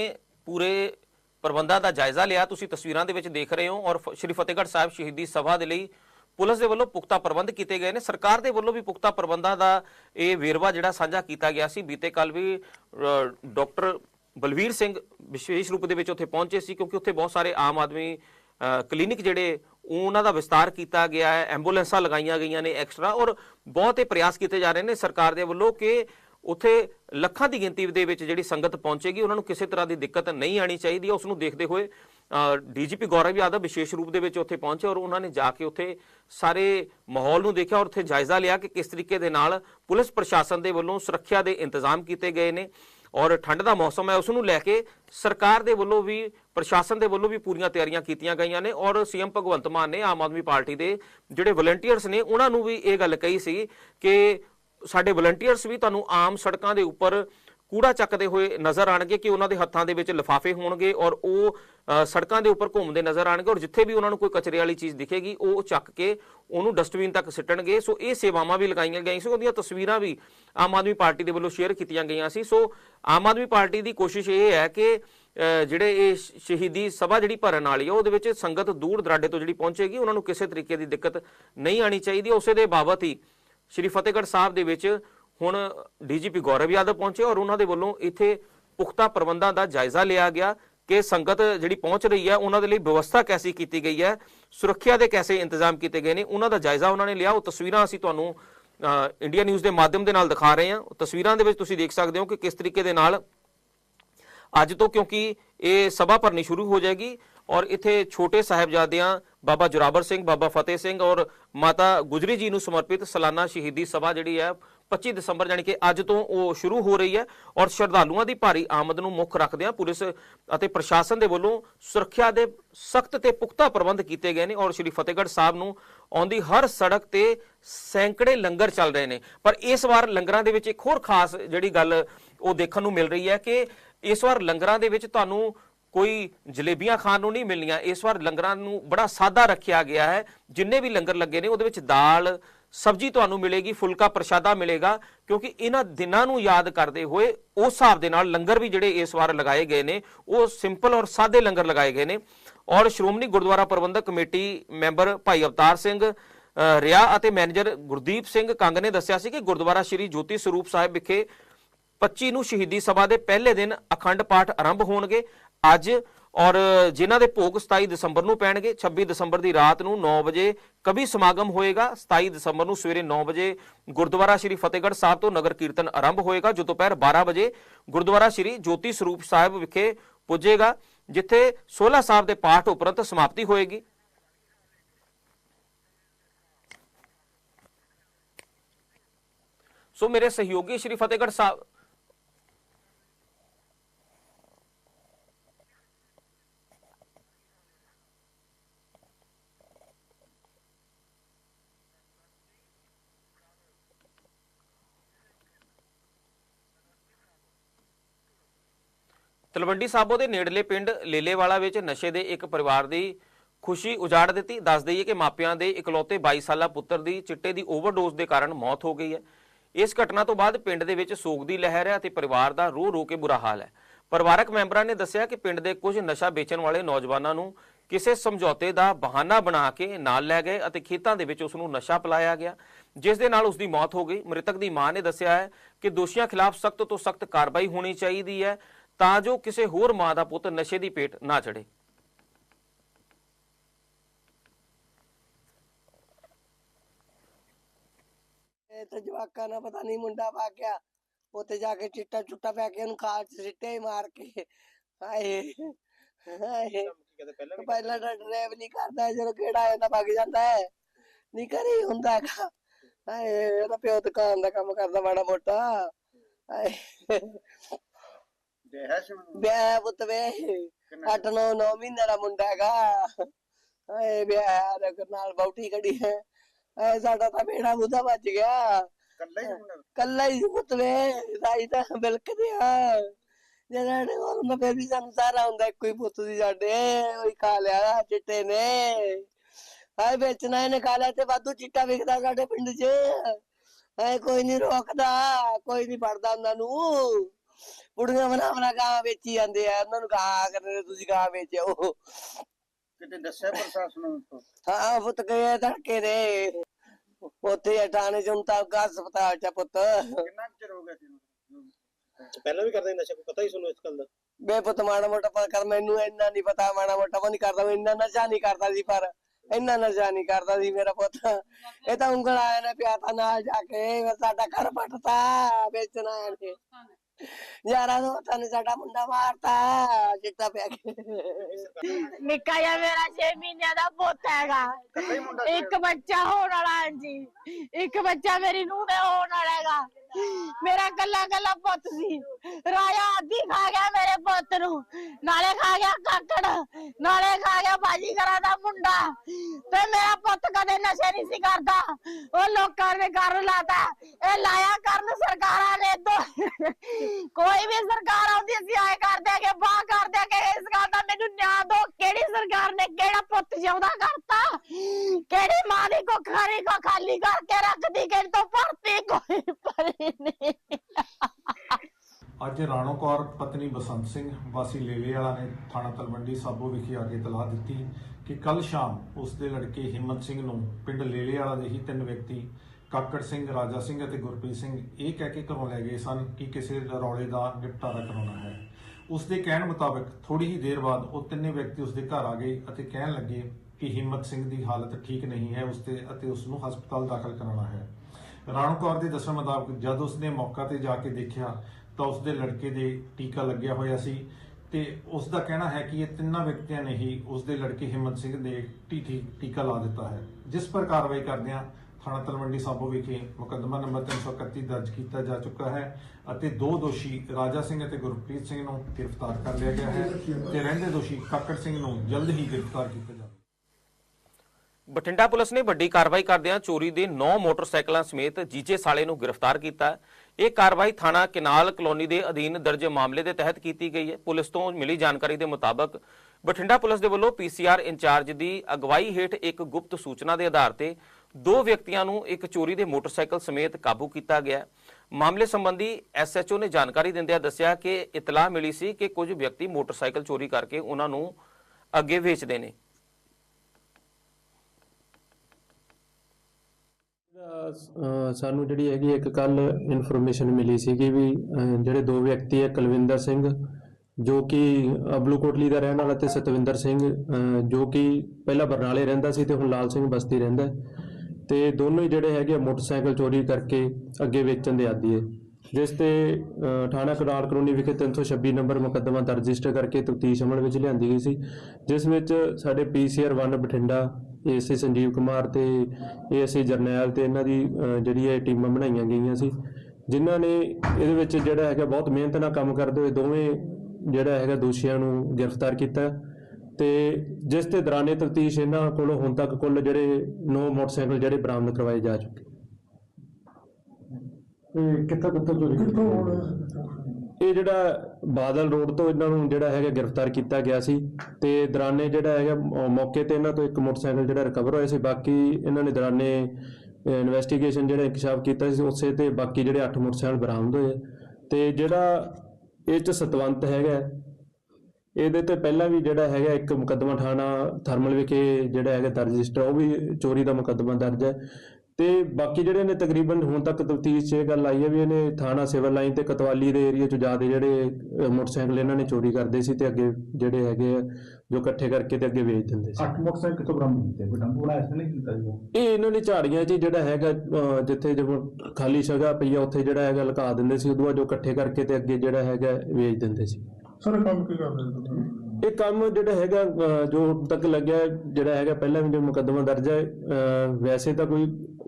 ਪੂਰੇ ਪ੍ਰਬੰਧਾਂ ਦਾ ਜਾਇਜ਼ਾ ਲਿਆ। ਤੁਸੀਂ ਤਸਵੀਰਾਂ ਦੇ ਵਿੱਚ ਦੇਖ ਰਹੇ ਹੋ ਔਰ ਸ਼੍ਰੀ ਫਤਿਹਗੜ੍ਹ ਸਾਹਿਬ ਸ਼ਹੀਦੀ ਸਭਾ ਦੇ ਲਈ ਪੁਲਿਸ ਦੇ ਵੱਲੋਂ ਪੁਖਤਾ ਪ੍ਰਬੰਧ ਕੀਤੇ ਗਏ ਨੇ। ਸਰਕਾਰ ਦੇ ਵੱਲੋਂ ਵੀ ਪੁਖਤਾ ਪ੍ਰਬੰਧਾਂ ਦਾ ਇਹ ਵੇਰਵਾ ਜਿਹੜਾ ਸਾਂਝਾ ਕੀਤਾ ਗਿਆ ਸੀ। ਬੀਤੇ ਕੱਲ ਵੀ ਡਾਕਟਰ ਬਲਵੀਰ ਸਿੰਘ ਵਿਸ਼ੇਸ਼ ਰੂਪ ਦੇ ਵਿੱਚ ਉੱਥੇ ਪਹੁੰਚੇ ਸੀ ਕਿਉਂਕਿ ਉੱਥੇ ਬਹੁਤ ਸਾਰੇ ਆਮ ਆਦਮੀ ਕਲੀਨਿਕ ਜਿਹੜੇ ਉਹਨਾਂ ਦਾ ਵਿਸਤਾਰ ਕੀਤਾ ਗਿਆ ਹੈ। ਐਂਬੂਲੈਂਸਾਂ ਲਗਾਈਆਂ ਗਈਆਂ ਨੇ ਐਕਸਟਰਾ ਔਰ ਬਹੁਤ ਹੀ ਪ੍ਰਯਾਸ ਕੀਤੇ ਜਾ ਰਹੇ ਨੇ ਸਰਕਾਰ ਦੇ ਵੱਲੋਂ ਕਿ ਉੱਥੇ ਲੱਖਾਂ ਦੀ ਗਿਣਤੀ ਦੇ ਵਿੱਚ ਜਿਹੜੀ ਸੰਗਤ ਪਹੁੰਚੇਗੀ, ਉਹਨਾਂ ਨੂੰ ਕਿਸੇ ਤਰ੍ਹਾਂ ਦੀ ਦਿੱਕਤ ਨਹੀਂ ਆਣੀ ਚਾਹੀਦੀ ਉਸ ਨੂੰ ਦੇਖਦੇ ਹੋਏ ਡੀਜੀਪੀ ਗੌਰਵ ਯਾਦਵ ਵਿਸ਼ੇਸ਼ ਰੂਪ ਦੇ ਵਿੱਚ ਉੱਥੇ ਪਹੁੰਚੇ ਔਰ ਉਹਨਾਂ ਨੇ ਜਾ ਕੇ ਉੱਥੇ ਸਾਰੇ ਮਾਹੌਲ ਨੂੰ ਦੇਖਿਆ ਔਰ ਉੱਥੇ ਜਾਇਜ਼ਾ ਲਿਆ ਕਿ ਕਿਸ ਤਰੀਕੇ ਦੇ ਨਾਲ ਪੁਲਿਸ ਪ੍ਰਸ਼ਾਸਨ ਦੇ ਵੱਲੋਂ ਸੁਰੱਖਿਆ ਦੇ ਇੰਤਜ਼ਾਮ ਕੀਤੇ ਗਏ ਨੇ ਔਰ ਠੰਡ ਦਾ ਮੌਸਮ ਹੈ। ਉਸ ਨੂੰ ਲੈ ਕੇ ਸਰਕਾਰ ਦੇ ਵੱਲੋਂ ਵੀ, ਪ੍ਰਸ਼ਾਸਨ ਦੇ ਵੱਲੋਂ ਵੀ ਪੂਰੀਆਂ ਤਿਆਰੀਆਂ ਕੀਤੀਆਂ ਗਈਆਂ ਨੇ ਔਰ ਸੀਐਮ ਭਗਵੰਤ ਮਾਨ ਨੇ ਆਮ ਆਦਮੀ ਪਾਰਟੀ ਦੇ ਜਿਹੜੇ ਵਲੰਟੀਅਰਸ ਨੇ, ਉਹਨਾਂ ਨੂੰ ਵੀ ਇਹ ਗੱਲ ਕਹੀ ਸੀ ਕਿ ਸਾਡੇ ਵਲੰਟੀਅਰਸ ਵੀ ਤੁਹਾਨੂੰ ਆਮ ਸੜਕਾਂ ਦੇ ਉੱਪਰ ਕੂੜਾ ਚੱਕਦੇ ਹੋਏ ਨਜ਼ਰ ਆਣਗੇ ਕਿ ਉਹਨਾਂ ਦੇ ਹੱਥਾਂ ਦੇ ਵਿੱਚ ਲਿਫਾਫੇ ਹੋਣਗੇ ਔਰ ਉਹ ਸੜਕਾਂ ਦੇ ਉੱਪਰ ਘੁੰਮਦੇ ਨਜ਼ਰ ਆਣਗੇ ਔਰ ਜਿੱਥੇ ਵੀ ਉਹਨਾਂ ਨੂੰ ਕੋਈ ਕਚਰੇ ਵਾਲੀ ਚੀਜ਼ ਦਿਖੇਗੀ, ਉਹ ਚੱਕ ਕੇ ਉਹਨੂੰ ਡਸਟਬਿਨ ਤੱਕ ਸਿੱਟਣਗੇ। ਸੋ ਇਹ ਸੇਵਾਵਾਂ ਵੀ ਲਗਾਈਆਂ ਗਈਆਂ ਸੀ, ਉਹਦੀਆਂ ਤਸਵੀਰਾਂ ਵੀ ਆਮ ਆਦਮੀ ਪਾਰਟੀ ਦੇ ਵੱਲੋਂ ਸ਼ੇਅਰ ਕੀਤੀਆਂ ਗਈਆਂ ਸੀ। ਸੋ ਆਮ ਆਦਮੀ ਪਾਰਟੀ ਦੀ ਕੋਸ਼ਿਸ਼ ਇਹ ਹੈ ਕਿ ਜਿਹੜੇ ਇਹ ਸ਼ਹੀਦੀ ਸਭਾ ਜਿਹੜੀ ਭਰਨ ਵਾਲੀ ਹੈ ਉਹਦੇ ਵਿੱਚ ਸੰਗਤ ਦੂਰ ਦਰਾਡੇ ਤੋਂ ਜਿਹੜੀ ਪਹੁੰਚੇਗੀ, ਉਹਨਾਂ ਨੂੰ ਕਿਸੇ ਤਰੀਕੇ ਦੀ ਦਿੱਕਤ ਨਹੀਂ ਆਣੀ ਚਾਹੀਦੀ। ਉਸੇ ਦੇ ਬਾਬਤ ਹੀ ਸ਼੍ਰੀ ਫਤਿਹਗੜ੍ਹ ਸਾਹਿਬ ਦੇ ਵਿੱਚ ਹੁਣ ਡੀਜੀਪੀ ਗੌਰਵ ਯਾਦਵ ਪਹੁੰਚੇ ਔਰ ਉਹਨਾਂ ਦੇ ਵੱਲੋਂ ਇੱਥੇ ਪੁਖਤਾ ਪ੍ਰਬੰਧਾਂ ਦਾ ਜਾਇਜ਼ਾ ਲਿਆ ਗਿਆ ਕਿ ਸੰਗਤ ਜਿਹੜੀ ਪਹੁੰਚ ਰਹੀ ਹੈ, ਉਹਨਾਂ ਦੇ ਲਈ ਵਿਵਸਥਾ ਕੈਸੀ ਕੀਤੀ ਗਈ ਹੈ, ਸੁਰੱਖਿਆ ਦੇ ਕੈਸੇ ਇੰਤਜ਼ਾਮ ਕੀਤੇ ਗਏ ਨੇ, ਉਹਨਾਂ ਦਾ ਜਾਇਜ਼ਾ ਉਹਨਾਂ ਨੇ ਲਿਆ। ਉਹ ਤਸਵੀਰਾਂ ਅਸੀਂ ਤੁਹਾਨੂੰ ਇੰਡੀਆ ਨਿਊਜ਼ ਦੇ ਮਾਧਿਅਮ ਦੇ ਨਾਲ ਦਿਖਾ ਰਹੇ ਹਾਂ। ਉਹ ਤਸਵੀਰਾਂ ਦੇ ਵਿੱਚ ਤੁਸੀਂ ਦੇਖ ਸਕਦੇ ਹੋ ਕਿ ਕਿਸ ਤਰੀਕੇ ਦੇ ਨਾਲ ਅੱਜ ਤੋਂ ਕਿਉਂਕਿ ਇਹ ਸਭਾ ਭਰਨੀ ਸ਼ੁਰੂ ਹੋ ਜਾਏਗੀ ਔਰ ਇੱਥੇ ਛੋਟੇ ਸਾਹਿਬਜ਼ਾਦਿਆਂ ਬਾਬਾ ਜੁਰਾਵਰ ਸਿੰਘ, ਬਾਬਾ ਫਤਿਹ ਸਿੰਘ ਔਰ ਮਾਤਾ ਗੁਜਰੀ ਜੀ ਨੂੰ ਸਮਰਪਿਤ ਸਾਲਾਨਾ ਸ਼ਹੀਦੀ ਸਭਾ ਜਿਹੜੀ ਹੈ 25 ਦਸੰਬਰ ਜਾਨੀ ਕਿ ਅੱਜ ਤੋਂ ਉਹ ਸ਼ੁਰੂ ਹੋ ਰਹੀ ਹੈ ਔਰ ਸ਼ਰਧਾਲੂਆਂ ਦੀ ਭਾਰੀ ਆਮਦ ਨੂੰ ਮੁੱਖ ਰੱਖਦਿਆਂ ਪੁਲਿਸ ਅਤੇ ਪ੍ਰਸ਼ਾਸਨ ਦੇ ਵੱਲੋਂ ਸੁਰੱਖਿਆ ਦੇ ਸਖਤ ਤੇ ਪੁਖਤਾ ਪ੍ਰਬੰਧ ਕੀਤੇ ਗਏ ਨੇ ਔਰ ਸ਼੍ਰੀ ਫਤਿਹਗੜ੍ਹ ਸਾਹਿਬ ਨੂੰ ਆਉਂਦੀ ਹਰ ਸੜਕ ਤੇ ਸੈਂਕੜੇ ਲੰਗਰ ਚੱਲ ਰਹੇ ਨੇ। ਪਰ ਇਸ ਵਾਰ ਲੰਗਰਾਂ ਦੇ ਵਿੱਚ ਇੱਕ ਹੋਰ ਖਾਸ ਜਿਹੜੀ ਗੱਲ ਉਹ ਦੇਖਣ ਨੂੰ ਮਿਲ ਰਹੀ ਹੈ ਕਿ ਇਸ ਵਾਰ ਲੰਗਰਾਂ ਦੇ ਵਿੱਚ ਤੁਹਾਨੂੰ ਕੋਈ ਜਲੇਬੀਆਂ ਖਾਣ ਨੂੰ ਨਹੀਂ ਮਿਲਣੀਆਂ। ਇਸ ਵਾਰ ਲੰਗਰਾਂ ਨੂੰ ਬੜਾ ਸਾਦਾ ਰੱਖਿਆ ਗਿਆ ਹੈ। ਜਿੰਨੇ ਵੀ ਲੰਗਰ ਲੱਗੇ ਨੇ ਉਹਦੇ ਵਿੱਚ ਦਾਲ ਸਬਜੀ ਤੁਹਾਨੂੰ ਮਿਲੇਗੀ ਫੁਲਕਾ ਪ੍ਰਸ਼ਾਦਾ ਮਿਲੇਗਾ ਕਿਉਂਕਿ ਇਹਨਾਂ ਦਿਨਾਂ ਨੂੰ ਯਾਦ ਕਰਦੇ ਹੋਏ ਉਸ ਹਿਸਾਬ ਦੇ ਨਾਲ ਲੰਗਰ ਵੀ ਜਿਹੜੇ ਇਸ ਵਾਰ ਲਗਾਏ ਗਏ ਨੇ ਉਹ ਸਿੰਪਲ ਔਰ ਸਾਦੇ ਲੰਗਰ ਲਗਾਏ ਗਏ ਨੇ। ਔਰ ਸ਼੍ਰੋਮਣੀ ਗੁਰਦੁਆਰਾ ਪ੍ਰਬੰਧਕ ਕਮੇਟੀ ਮੈਂਬਰ ਭਾਈ ਅਵਤਾਰ ਸਿੰਘ ਅ, ਰਿਆ ਅਤੇ ਮੈਨੇਜਰ ਗੁਰਦੀਪ ਸਿੰਘ ਕੰਗ ਨੇ ਦੱਸਿਆ ਸੀ ਕਿ ਗੁਰਦੁਆਰਾ ਸ਼੍ਰੀ ਜੋਤੀ ਸਰੂਪ ਸਾਹਿਬ ਵਿਖੇ 25 ਨੂੰ ਸ਼ਹੀਦੀ ਸਭਾ ਦੇ ਪਹਿਲੇ ਦਿਨ ਅਖੰਡ ਪਾਠ ਆਰੰਭ ਹੋਣਗੇ। ਅੱਜ ਔਰ ਜਿਨ੍ਹਾਂ ਦੇ ਭੋਗ 27 ਦਸੰਬਰ ਨੂੰ ਪੈਣਗੇ 26 ਦਸੰਬਰ ਦੀ ਰਾਤ ਨੂੰ 9 ਵਜੇ ਕਵੀ ਸਮਾਗਮ ਹੋਏਗਾ 27 ਦਸੰਬਰ ਨੂੰ ਸਵੇਰੇ 9 ਵਜੇ ਗੁਰਦੁਆਰਾ ਸ਼੍ਰੀ ਫਤਿਹਗੜ੍ਹ ਸਾਹਿਬ ਤੋਂ ਨਗਰ ਕੀਰਤਨ ਆਰੰਭ ਹੋਏਗਾ, ਜੋ ਦੁਪਹਿਰ 12 ਵਜੇ ਗੁਰਦੁਆਰਾ ਸ਼੍ਰੀ ਜੋਤੀ ਸਰੂਪ ਸਾਹਿਬ ਵਿਖੇ ਪੁੱਜੇਗਾ, ਜਿੱਥੇ 16 ਸਾਹਿਬ ਦੇ ਪਾਠ ਉਪਰੰਤ ਸਮਾਪਤੀ ਹੋਏਗੀ। ਸੋ ਮੇਰੇ ਸਹਿਯੋਗੀ ਸ਼੍ਰੀ ਫਤਿਹਗੜ੍ਹ ਸਾਹਿਬ ਤਲਵੰਡੀ ਸਾਬੋ ਦੇ ਨੇੜਲੇ ਪਿੰਡ ਲੇਲੇਵਾਲਾ ਵਿੱਚ ਨਸ਼ੇ ਦੇ ਇੱਕ ਪਰਿਵਾਰ ਦੀ ਖੁਸ਼ੀ ਉਜਾੜ ਦਿੱਤੀ। ਦੱਸ ਦਈਏ ਕਿ ਮਾਪਿਆਂ ਦੇ ਇਕਲੌਤੇ 22 ਸਾਲਾ ਪੁੱਤਰ ਦੀ ਚਿੱਟੇ ਦੀ ਓਵਰਡੋਜ਼ ਦੇ ਕਾਰਨ ਮੌਤ ਹੋ ਗਈ ਹੈ। ਇਸ ਘਟਨਾ ਤੋਂ ਬਾਅਦ ਪਿੰਡ ਦੇ ਵਿੱਚ ਸੋਗ ਦੀ ਲਹਿਰ ਹੈ ਅਤੇ ਪਰਿਵਾਰ ਦਾ ਰੋ ਰੋ ਕੇ ਬੁਰਾ ਹਾਲ ਹੈ। ਪਰਿਵਾਰਕ ਮੈਂਬਰਾਂ ਨੇ ਦੱਸਿਆ ਕਿ ਪਿੰਡ ਦੇ ਕੁਝ ਨਸ਼ਾ ਵੇਚਣ ਵਾਲੇ ਨੌਜਵਾਨਾਂ ਨੂੰ ਕਿਸੇ ਸਮਝੌਤੇ ਦਾ ਬਹਾਨਾ ਬਣਾ ਕੇ ਨਾਲ ਲੈ ਗਏ ਅਤੇ ਖੇਤਾਂ ਦੇ ਵਿੱਚ ਉਸ ਨੂੰ ਨਸ਼ਾ ਪਿਲਾਇਆ ਗਿਆ, ਜਿਸ ਦੇ ਨਾਲ ਉਸ ਦੀ ਮੌਤ ਹੋ ਗਈ। ਮ੍ਰਿਤਕ ਦੀ ਮਾਂ ਨੇ ਦੱਸਿਆ ਹੈ ਕਿ ਦੋਸ਼ੀਆਂ ਖਿਲਾਫ ਸਖਤ ਤੋਂ ਸਖਤ ਕਾਰਵਾਈ ਹੋਣੀ ਚਾਹੀਦੀ ਹੈ। ਤਾਂ ਜੋ ਕਿਸੇ ਹੋਰ ਮਾਂ ਦਾ ਪੁੱਤ ਨਸ਼ੇ ਦੀ ਪੇਟ ਨਾ ਚੜੇ ਇਹ ਤੇ ਜਵਾਕਾਂ ਨਾਲ ਪਤਾ ਨਹੀਂ ਮੁੰਡਾ ਪਾ ਗਿਆ। ਉੱਥੇ ਜਾ ਕੇ ਚਿੱਟਾ ਚੁੱਟਾ ਪੈ ਕੇ ਉਹਨੂੰ ਖਾਲ ਚ ਸਿੱਟੇ ਹੀ ਮਾਰ ਕੇ। ਹਾਏ ਹਾਏ। ਪਹਿਲਾਂ ਤਾਂ ਡਰਾਈਵ ਨਹੀਂ ਕਰਦਾ ਜਦੋਂ ਕਿਹੜਾ ਆਇਆ ਤਾਂ ਭੱਗ ਜਾਂਦਾ ਹੈ। ਨਹੀਂ ਘਰੇ ਹੀ ਹੁੰਦਾ ਹੈਗਾ। ਹਾਏ ਇਹਦਾ ਪਿਓ ਦੁਕਾਨ ਦਾ ਕੰਮ ਕਰਦਾ ਮਾੜਾ ਮੋਟਾ। ਹਾਏ। ਵਿਆਹ ਪੁੱਤ ਵੇ ਅੱਠ ਨੌ ਨੌ ਮਹੀਨੇ ਦਾ ਮੁੰਡਾ ਹੈਗਾ। ਹਾਏ ਵਿਆਹ ਦੇ ਨਾਲ ਬੌਟੀ ਖੜੀ ਹੈ। ਹਾਏ ਸਾਡਾ ਤਾਂ ਬੇੜਾ ਬੁੱਧਾ ਵੱਜ ਗਿਆ। ਕੱਲਾ ਹੀ ਪੁੱਤ ਵੇ ਸਾਈ ਤਾਂ ਬਿਲਕਦੇ ਆ। ਜਿਹੜਾ ਨੇ ਉਹਨਾਂ ਫਿਰ ਵੀ ਸਾਨੂੰ ਸਾਰਾ ਹੁੰਦਾ ਇੱਕੋ ਹੀ ਪੁੱਤ ਦੀ ਸਾਡੇ ਉਹੀ ਖਾ ਲਿਆ ਚਿੱਟੇ ਨੇ। ਹਾਏ ਵੇਚਣਾ ਇਹਨੇ ਖਾ ਲਿਆ ਤੇ ਵਾਧੂ ਚਿੱਟਾ ਵਿਕਦਾ ਸਾਡੇ ਪਿੰਡ 'ਚ। ਹਾਏ ਕੋਈ ਨਹੀਂ ਰੋਕਦਾ ਕੋਈ ਨਹੀਂ ਫੜਦਾ ਉਹਨਾਂ ਨੂੰ। ਬੁੜੀਆਂ ਬਣਾ ਬਣਾ ਗਾਂ ਵੇਚੀ ਜਾਂਦੇ ਆ ਉਹਨਾਂ ਨੂੰ ਗਾਂ ਕਰਦੇ ਤੁਸੀਂ ਗਾਂ ਵੇਚੋ ਕਿਤੇ ਦੱਸਿਆ ਪ੍ਰਸ਼ਾਸਨ ਨੂੰ ਹਾਂ ਪੁੱਤ ਗਏ ਧੜਕੇ ਦੇ ਉੱਥੇ ਟਾਣੇ ਚ ਤਾਂ ਗਾਸ ਹਸਪਤਾਲ ਚ ਪੁੱਤ। ਕਿੰਨਾ ਚਿਰ ਹੋ ਗਿਆ ਸੀ ਪਹਿਲਾਂ ਵੀ ਕਰਦੇ ਨਸ਼ਾ ਕੋਈ ਪਤਾ ਹੀ ਤੁਹਾਨੂੰ ਇਸ ਗੱਲ ਦਾ? ਬੇ ਪੁੱਤ ਮਾੜਾ ਮੋਟਾ ਪਰ ਕਰ ਮੈਨੂੰ ਇੰਨਾ ਨਹੀਂ ਪਤਾ ਮਾੜਾ ਮੋਟਾ ਨਹੀਂ ਕਰਦਾ ਮੈਂ ਇੰਨਾ ਨਸ਼ਾ ਨਹੀਂ ਕਰਦਾ ਸੀ ਪਰ ਇੰਨਾ ਨਸ਼ਾ ਨਹੀਂ ਕਰਦਾ ਸੀ ਮੇਰਾ ਪੁੱਤ। ਇਹ ਤਾਂ ਉਂਗਲ ਆਇਆ ਨੇ ਪਿਆ ਤਾਂ ਨਾਲ ਜਾ ਕੇ ਸਾਡਾ ਘਰ ਪਟਤਾ ਵੇਚਣਾ ਇਹਨੇ। ਯਾਰਾਂ ਨੂੰ ਤਾਂ ਨੇ ਸਾਡਾ ਮੁੰਡਾ ਮਾਰਤਾ ਚਿੱਟਾ ਪਿਆ ਕੇ। ਨਿੱਕਾ ਜਿਹਾ ਮੇਰਾ 6 ਮਹੀਨਿਆਂ ਦਾ ਪੁੱਤ ਹੈਗਾ। ਇੱਕ ਬੱਚਾ ਹੋਣ ਵਾਲਾ ਹੈ ਜੀ ਇੱਕ ਬੱਚਾ ਮੇਰੀ ਨੂੰਹ ਦੇ ਹੋਣ ਵਾਲਾ ਹੈਗਾ। ਮੇਰਾ ਕੱਲਾ ਕੱਲਾ ਪੁੱਤ ਸੀ। ਰਾਇਆ ਆਦੀ ਖਾ ਗਿਆ ਮੇਰੇ ਪੁੱਤ ਨੂੰ। ਨਾਲੇ ਖਾ ਗਿਆ ਕਾਕੜ। ਨਾਲੇ ਖਾ ਗਿਆ ਬਾਜੀ ਦਾ ਮੁੰਡਾ। ਤੇ ਮੇਰਾ ਪੁੱਤ ਕਦੇ ਨਸ਼ੇ ਨਹੀਂ ਸੀ ਕਰਦਾ। ਉਹ ਲੋਕਾਂ ਨੇ ਕਰ ਲਾਤਾ। ਇਹ ਲਾਇਆ ਕਰਨ ਸਰਕਾਰਾਂ ਨੇ ਦੋ ਕੋਈ ਵੀ ਸਰਕਾਰ ਆਉਂਦੀ ਸੀ, ਆਏ ਕਰਦੇ ਕਿ ਬਾਹ ਕਰਦੇ ਕਿ ਇਸ ਗੱਲ ਦਾ ਮੈਨੂੰ ਨਿਆਂ ਦੋ ਕਿਹੜੀ ਸਰਕਾਰ ਨੇ ਕਿਹੜਾ ਪੁੱਤ ਜਿਉਂਦਾ ਕਰਤਾ? ਕਿਹੜੀ ਮਾਂ ਦੀ ਕੋ ਖਾਰੀ ਕੋ ਖਾਲੀ ਕਰਕੇ ਰੱਖਦੀ ਕਿ ਤੋਂ ਭਰਤੀ, ਕੋਈ ਪਰੇ ਨਹੀਂ। ਅੱਜ ਰਾਣੋ ਕੌਰ, ਪਤਨੀ ਬਸੰਤ ਸਿੰਘ, ਵਾਸੀ ਲੇਲੇ ਵਾਲਾ ਨੇ ਥਾਣਾ ਤਲਵੰਡੀ ਸਾਬੋ ਵਿਖੇ ਆ ਕੇ ਤਲਾਹ ਦਿੱਤੀ ਕਿ ਕੱਲ ਸ਼ਾਮ ਉਸ ਦੇ ਲੜਕੇ ਹਿੰਮਤ ਸਿੰਘ ਨੂੰ ਪਿੰਡ ਲੇਲੇ ਵਾਲਾ ਦੇ ਹੀ ਤਿੰਨ ਵਿਅਕਤੀ, ਕਾਕੜ ਸਿੰਘ, ਰਾਜਾ ਸਿੰਘ ਅਤੇ ਗੁਰਪ੍ਰੀਤ ਸਿੰਘ, ਇਹ ਕਹਿ ਕੇ ਘਰੋਂ ਲੈ ਗਏ ਸਨ ਕਿ ਕਿਸੇ ਰੌਲੇ ਦਾ ਨਿਪਟਾਰਾ ਕਰਾਉਣਾ ਹੈ। ਉਸ ਦੇ ਕਹਿਣ ਮੁਤਾਬਕ ਥੋੜੀ ਹੀ ਦੇਰ ਬਾਅਦ ਉਹ ਤਿੰਨੇ ਵਿਅਕਤੀ ਉਸ ਦੇ ਘਰ ਆ ਗਏ ਅਤੇ ਕਹਿਣ ਲੱਗੇ ਕਿ ਹਿੰਮਤ ਸਿੰਘ ਦੀ ਹਾਲਤ ਠੀਕ ਨਹੀਂ ਹੈ ਉਸ ਤੇ ਅਤੇ ਉਸ ਨੂੰ ਹਸਪਤਾਲ ਦਾਖਲ ਕਰਾਉਣਾ ਹੈ। ਰਾਣੂ ਕੌਰ ਦੇ ਦੱਸਣ ਮੁਤਾਬਕ ਜਦ ਉਸ ਨੇ ਮੌਕਾ ਤੇ ਜਾ ਕੇ ਦੇਖਿਆ ਤਾਂ ਉਸ ਦੇ ਲੜਕੇ ਦੇ ਟੀਕਾ ਲੱਗਿਆ ਹੋਇਆ ਸੀ ਤੇ ਉਸ ਦਾ ਕਹਿਣਾ ਹੈ ਕਿ ਇਹ ਤਿੰਨਾਂ ਵਿਅਕਤੀਆਂ ਨੇ ਹੀ ਉਸ ਦੇ ਲੜਕੇ ਹਿੰਮਤ ਸਿੰਘ ਦੇ ਟੀ- ਟੀਕਾ ਲਾ ਦਿੱਤਾ ਹੈ ਜਿਸ ਪਰ ਕਾਰਵਾਈ ਕਰਦਿਆਂ ਥਾਣਾ ਤਲਵੰਡੀ ਸਾਬੋ ਵਿਖੇ ਮੁਕੱਦਮਾ ਨੰਬਰ 331 ਦਰਜ ਕੀਤਾ ਜਾ ਚੁੱਕਾ ਹੈ ਅਤੇ ਦੋ ਦੋਸ਼ੀ ਰਾਜਾ ਸਿੰਘ ਅਤੇ ਗੁਰਪ੍ਰੀਤ ਸਿੰਘ ਨੂੰ ਗ੍ਰਿਫਤਾਰ ਕਰ ਲਿਆ ਗਿਆ ਹੈ ਤੇ ਰਹਿੰਦੇ ਦੋਸ਼ੀ ਕਾਕੜ ਸਿੰਘ ਨੂੰ ਜਲਦ ਹੀ ਗ੍ਰਿਫਤਾਰ ਕੀਤਾ ਜਾਵੇਗਾ ਬਠਿੰਡਾ ਪੁਲਿਸ ਨੇ ਵੱਡੀ ਕਾਰਵਾਈ ਕਰਦਿਆਂ ਚੋਰੀ ਦੇ 9 ਮੋਟਰਸਾਈਕਲਾਂ ਸਮੇਤ ਜੀਜੇ ਸਾਲੇ ਨੂੰ ਗ੍ਰਿਫਤਾਰ ਕੀਤਾ ਹੈ। ਇਹ ਕਾਰਵਾਈ ਥਾਣਾ ਕਿਨਾਲ ਕਲੋਨੀ ਦੇ ਅਧੀਨ ਦਰਜ ਮਾਮਲੇ ਦੇ ਤਹਿਤ ਕੀਤੀ ਗਈ ਹੈ ਪੁਲਿਸ ਤੋਂ ਮਿਲੀ ਜਾਣਕਾਰੀ ਦੇ ਮੁਤਾਬਕ ਬਠਿੰਡਾ ਪੁਲਿਸ ਦੇ ਵੱਲੋਂ ਪੀਸੀਆਰ ਇੰਚਾਰਜ ਦੀ ਅਗਵਾਈ ਹੇਠ ਇੱਕ ਗੁਪਤ ਸੂਚਨਾ ਦੇ ਆਧਾਰ ਤੇ ਦੋ ਵਿਅਕਤੀਆਂ ਨੂੰ ਇੱਕ ਚੋਰੀ ਦੇ ਮੋਟਰਸਾਈਕਲ ਸਮੇਤ ਕਾਬੂ ਕੀਤਾ ਗਿਆ ਹੈ। ਮਾਮਲੇ ਸੰਬੰਧੀ ਐਸਐਚਓ ਨੇ ਜਾਣਕਾਰੀ ਦਿੰਦਿਆਂ ਦੱਸਿਆ ਕਿ ਇਤਲਾਹ ਮਿਲੀ ਸੀ ਕਿ ਕੁਝ ਵਿਅਕਤੀ ਮੋਟਰਸਾਈਕਲ ਚੋਰੀ ਕਰਕੇ ਉਹਨਾਂ ਨੂੰ ਅੱਗੇ ਵੇਚਦੇ ਨੇ ਸਾਨੂੰ ਜਿਹੜੀ ਹੈਗੀ ਇੱਕ ਕੱਲ ਇਨਫੋਰਮੇਸ਼ਨ ਮਿਲੀ ਸੀਗੀ ਵੀ ਜਿਹੜੇ ਦੋ ਵਿਅਕਤੀ ਹੈ, ਕੁਲਵਿੰਦਰ ਸਿੰਘ, ਜੋ ਕਿ ਅਬਲੂਕੋਟਲੀ ਦਾ ਰਹਿਣ ਵਾਲਾ ਤੇ ਸਤਵਿੰਦਰ ਸਿੰਘ ਜੋ ਕਿ ਪਹਿਲਾਂ ਬਰਨਾਲੇ ਰਹਿੰਦਾ ਸੀ ਤੇ ਹੁਣ ਲਾਲ ਸਿੰਘ ਬਸਤੀ ਰਹਿੰਦਾ ਹੈ। ਤੇ ਦੋਨੋਂ ਹੀ ਜਿਹੜੇ ਹੈਗੇ ਆ, ਮੋਟਰਸਾਈਕਲ ਚੋਰੀ ਕਰਕੇ ਅੱਗੇ ਵੇਚਣ ਦੇ ਆਦੀ ਹੈ ਜਿਸ ਤੇ ਥਾਣਾ ਕਨਾਲ ਕਲੋਨੀ ਵਿਖੇ 326 ਨੰਬਰ ਮੁਕੱਦਮਾ ਦਰਜ ਰਜਿਸਟਰ ਕਰਕੇ ਤਫਤੀਸ਼ ਅਮਲ ਵਿੱਚ ਲਿਆਂਦੀ ਗਈ ਸੀ, ਜਿਸ ਵਿੱਚ ਸਾਡੇ ਪੀਸੀਆਰ 1 ਬਠਿੰਡਾ, ਏਐਸਏ ਸੰਜੀਵ ਕੁਮਾਰ ਤੇ ਏਐਸਏ ਜਰਨੈਲ ਤੇ ਇਹਨਾਂ ਦੀ ਜਿਹੜੀ ਹੈ ਟੀਮਾਂ ਬਣਾਈਆਂ ਗਈਆਂ ਸੀ, ਜਿਨ੍ਹਾਂ ਨੇ ਇਹਦੇ ਵਿੱਚ ਜਿਹੜਾ ਹੈਗਾ ਬਹੁਤ ਮਿਹਨਤ ਨਾਲ ਕੰਮ ਕਰਦੇ ਹੋਏ ਦੋਵੇਂ ਜਿਹੜਾ ਹੈਗਾ ਦੋਸ਼ੀਆਂ ਨੂੰ ਗ੍ਰਿਫਤਾਰ ਕੀਤਾ ਤੇ ਜਿਸ ਤੇ ਦੌਰਾਨੇ ਤਫਤੀਸ਼ ਇਹਨਾਂ ਕੋਲੋਂ ਹੁਣ ਤੱਕ ਕੁੱਲ ਜਿਹੜੇ 9 ਮੋਟਰਸਾਈਕਲ ਜਿਹੜੇ ਬਰਾਮਦ ਕਰਵਾਏ ਜਾ ਚੁੱਕੇ। ਤੇ ਕਿੱਥੋਂ ਕਿੱਥੋਂ ਚੋਰੀ ਇਹ ਜਿਹੜਾ ਬਾਦਲ ਰੋਡ ਤੋਂ ਇਹਨਾਂ ਨੂੰ ਜਿਹੜਾ ਹੈਗਾ ਗ੍ਰਿਫਤਾਰ ਕੀਤਾ ਗਿਆ ਸੀ ਤੇ ਦੌਰਾਨੇ ਜਿਹੜਾ ਹੈਗਾ ਮ- ਮੌਕੇ ਤੇ ਇਹਨਾਂ ਤੋਂ ਇੱਕ ਮੋਟਰਸਾਈਕਲ ਜਿਹੜਾ ਰਿਕਵਰ ਹੋਇਆ ਸੀ ਬਾਕੀ ਇਹਨਾਂ ਨੇ ਦੌਰਾਨੇ ਇਨਵੈਸਟੀਗੇਸ਼ਨ ਜਿਹੜਾ ਇਨਕਸ਼ਾਫ ਕੀਤਾ ਸੀ ਉਸੇ ਤੇ ਬਾਕੀ ਜਿਹੜੇ 8 ਮੋਟਰਸਾਈਕਲ ਬਰਾਮਦ ਹੋਏ। ਤੇ ਜਿਹੜਾ ਇਹ ਚ ਸਤਵੰਤ ਹੈਗਾ ਇਹਦੇ ਤੇ ਪਹਿਲਾਂ ਵੀ ਜਿਹੜਾ ਹੈਗਾ ਇੱਕ ਮੁਕੱਦਮਾ ਥਾਣਾ ਥਰਮਲ ਵਿਖੇ ਜਿਹੜਾ ਹੈਗਾ ਦਰਜ ਰਜਿਸਟਰ ਉਹ ਵੀ ਚੋਰੀ ਦਾ ਮੁਕੱਦਮਾ ਦਰਜ ਹੈ। ਤੇ ਬਾਕੀ ਜਿਹੜੇ ਨੇ ਤਕਰੀਬਨ ਹੁਣ ਤੱਕ ਤਫਤੀਸ਼ 'ਚ ਇਹ ਗੱਲ ਆਈ ਹੈ ਵੀ ਇਹਨੇ ਥਾਣਾ ਸਿਵਲ ਲਾਈਨ ਤੇ ਕਤਵਾਲੀ ਦੇ ਏਰੀਆ 'ਚ ਜ਼ਿਆਦਾ ਜਿਹੜੇ ਮੋਟਰਸਾਈਕਲ ਇਹਨਾਂ ਨੇ ਚੋਰੀ ਕਰਦੇ ਸੀ ਤੇ ਅੱਗੇ ਜਿਹੜੇ ਹੈਗੇ ਆ ਜੋ ਇਕੱਠੇ ਕਰਕੇ ਤੇ ਅੱਗੇ ਵੇਚ ਦਿੰਦੇ ਸੀ। ਅੱਠ ਮੋਟਰਸਾਈਕਲ ਕਿੱਥੋਂ ਬਰਾਮਦ ਕੀਤੇ? ਕੋਈ ਡੰਪੂ ਵਾਲਾ ਐਸਾ ਨਹੀਂ ਕੀਤਾ ਜੀ? ਇਹ ਇਹਨਾਂ ਨੇ ਝਾੜੀਆਂ 'ਚ ਜਿਹੜਾ ਹੈਗਾ ਜਿੱਥੇ ਜਦੋਂ ਖਾਲੀ ਜਗ੍ਹਾ ਪਈ ਆ ਉੱਥੇ ਜਿਹੜਾ ਹੈਗਾ ਲੁਕਾ ਦਿੰਦੇ ਸੀ ਉਦੋਂ ਬਾਅਦ ਜੋ ਇਕੱਠੇ ਕਰਕੇ ਤੇ ਅੱਗੇ ਜਿਹੜਾ ਹੈਗਾ ਵੇਚ ਦਿੰਦੇ ਸੀ। ਸਰ ਕੰਮ ਕੀ ਕਰਦੇ ਇਹ ਕੰਮ ਜਿਹੜਾ ਹੈਗਾ ਜੋ ਤੱਕ ਲੱਗਿਆ ਜਿਹੜਾ ਹੈਗਾ ਪਹਿਲਾਂ ਵੀ ਜੋ ਮੁਕੱਦਮਾ ਦਰਜ ਹੈ ਅਹ, ਵੈਸੇ ਤਾਂ ਕੋਈ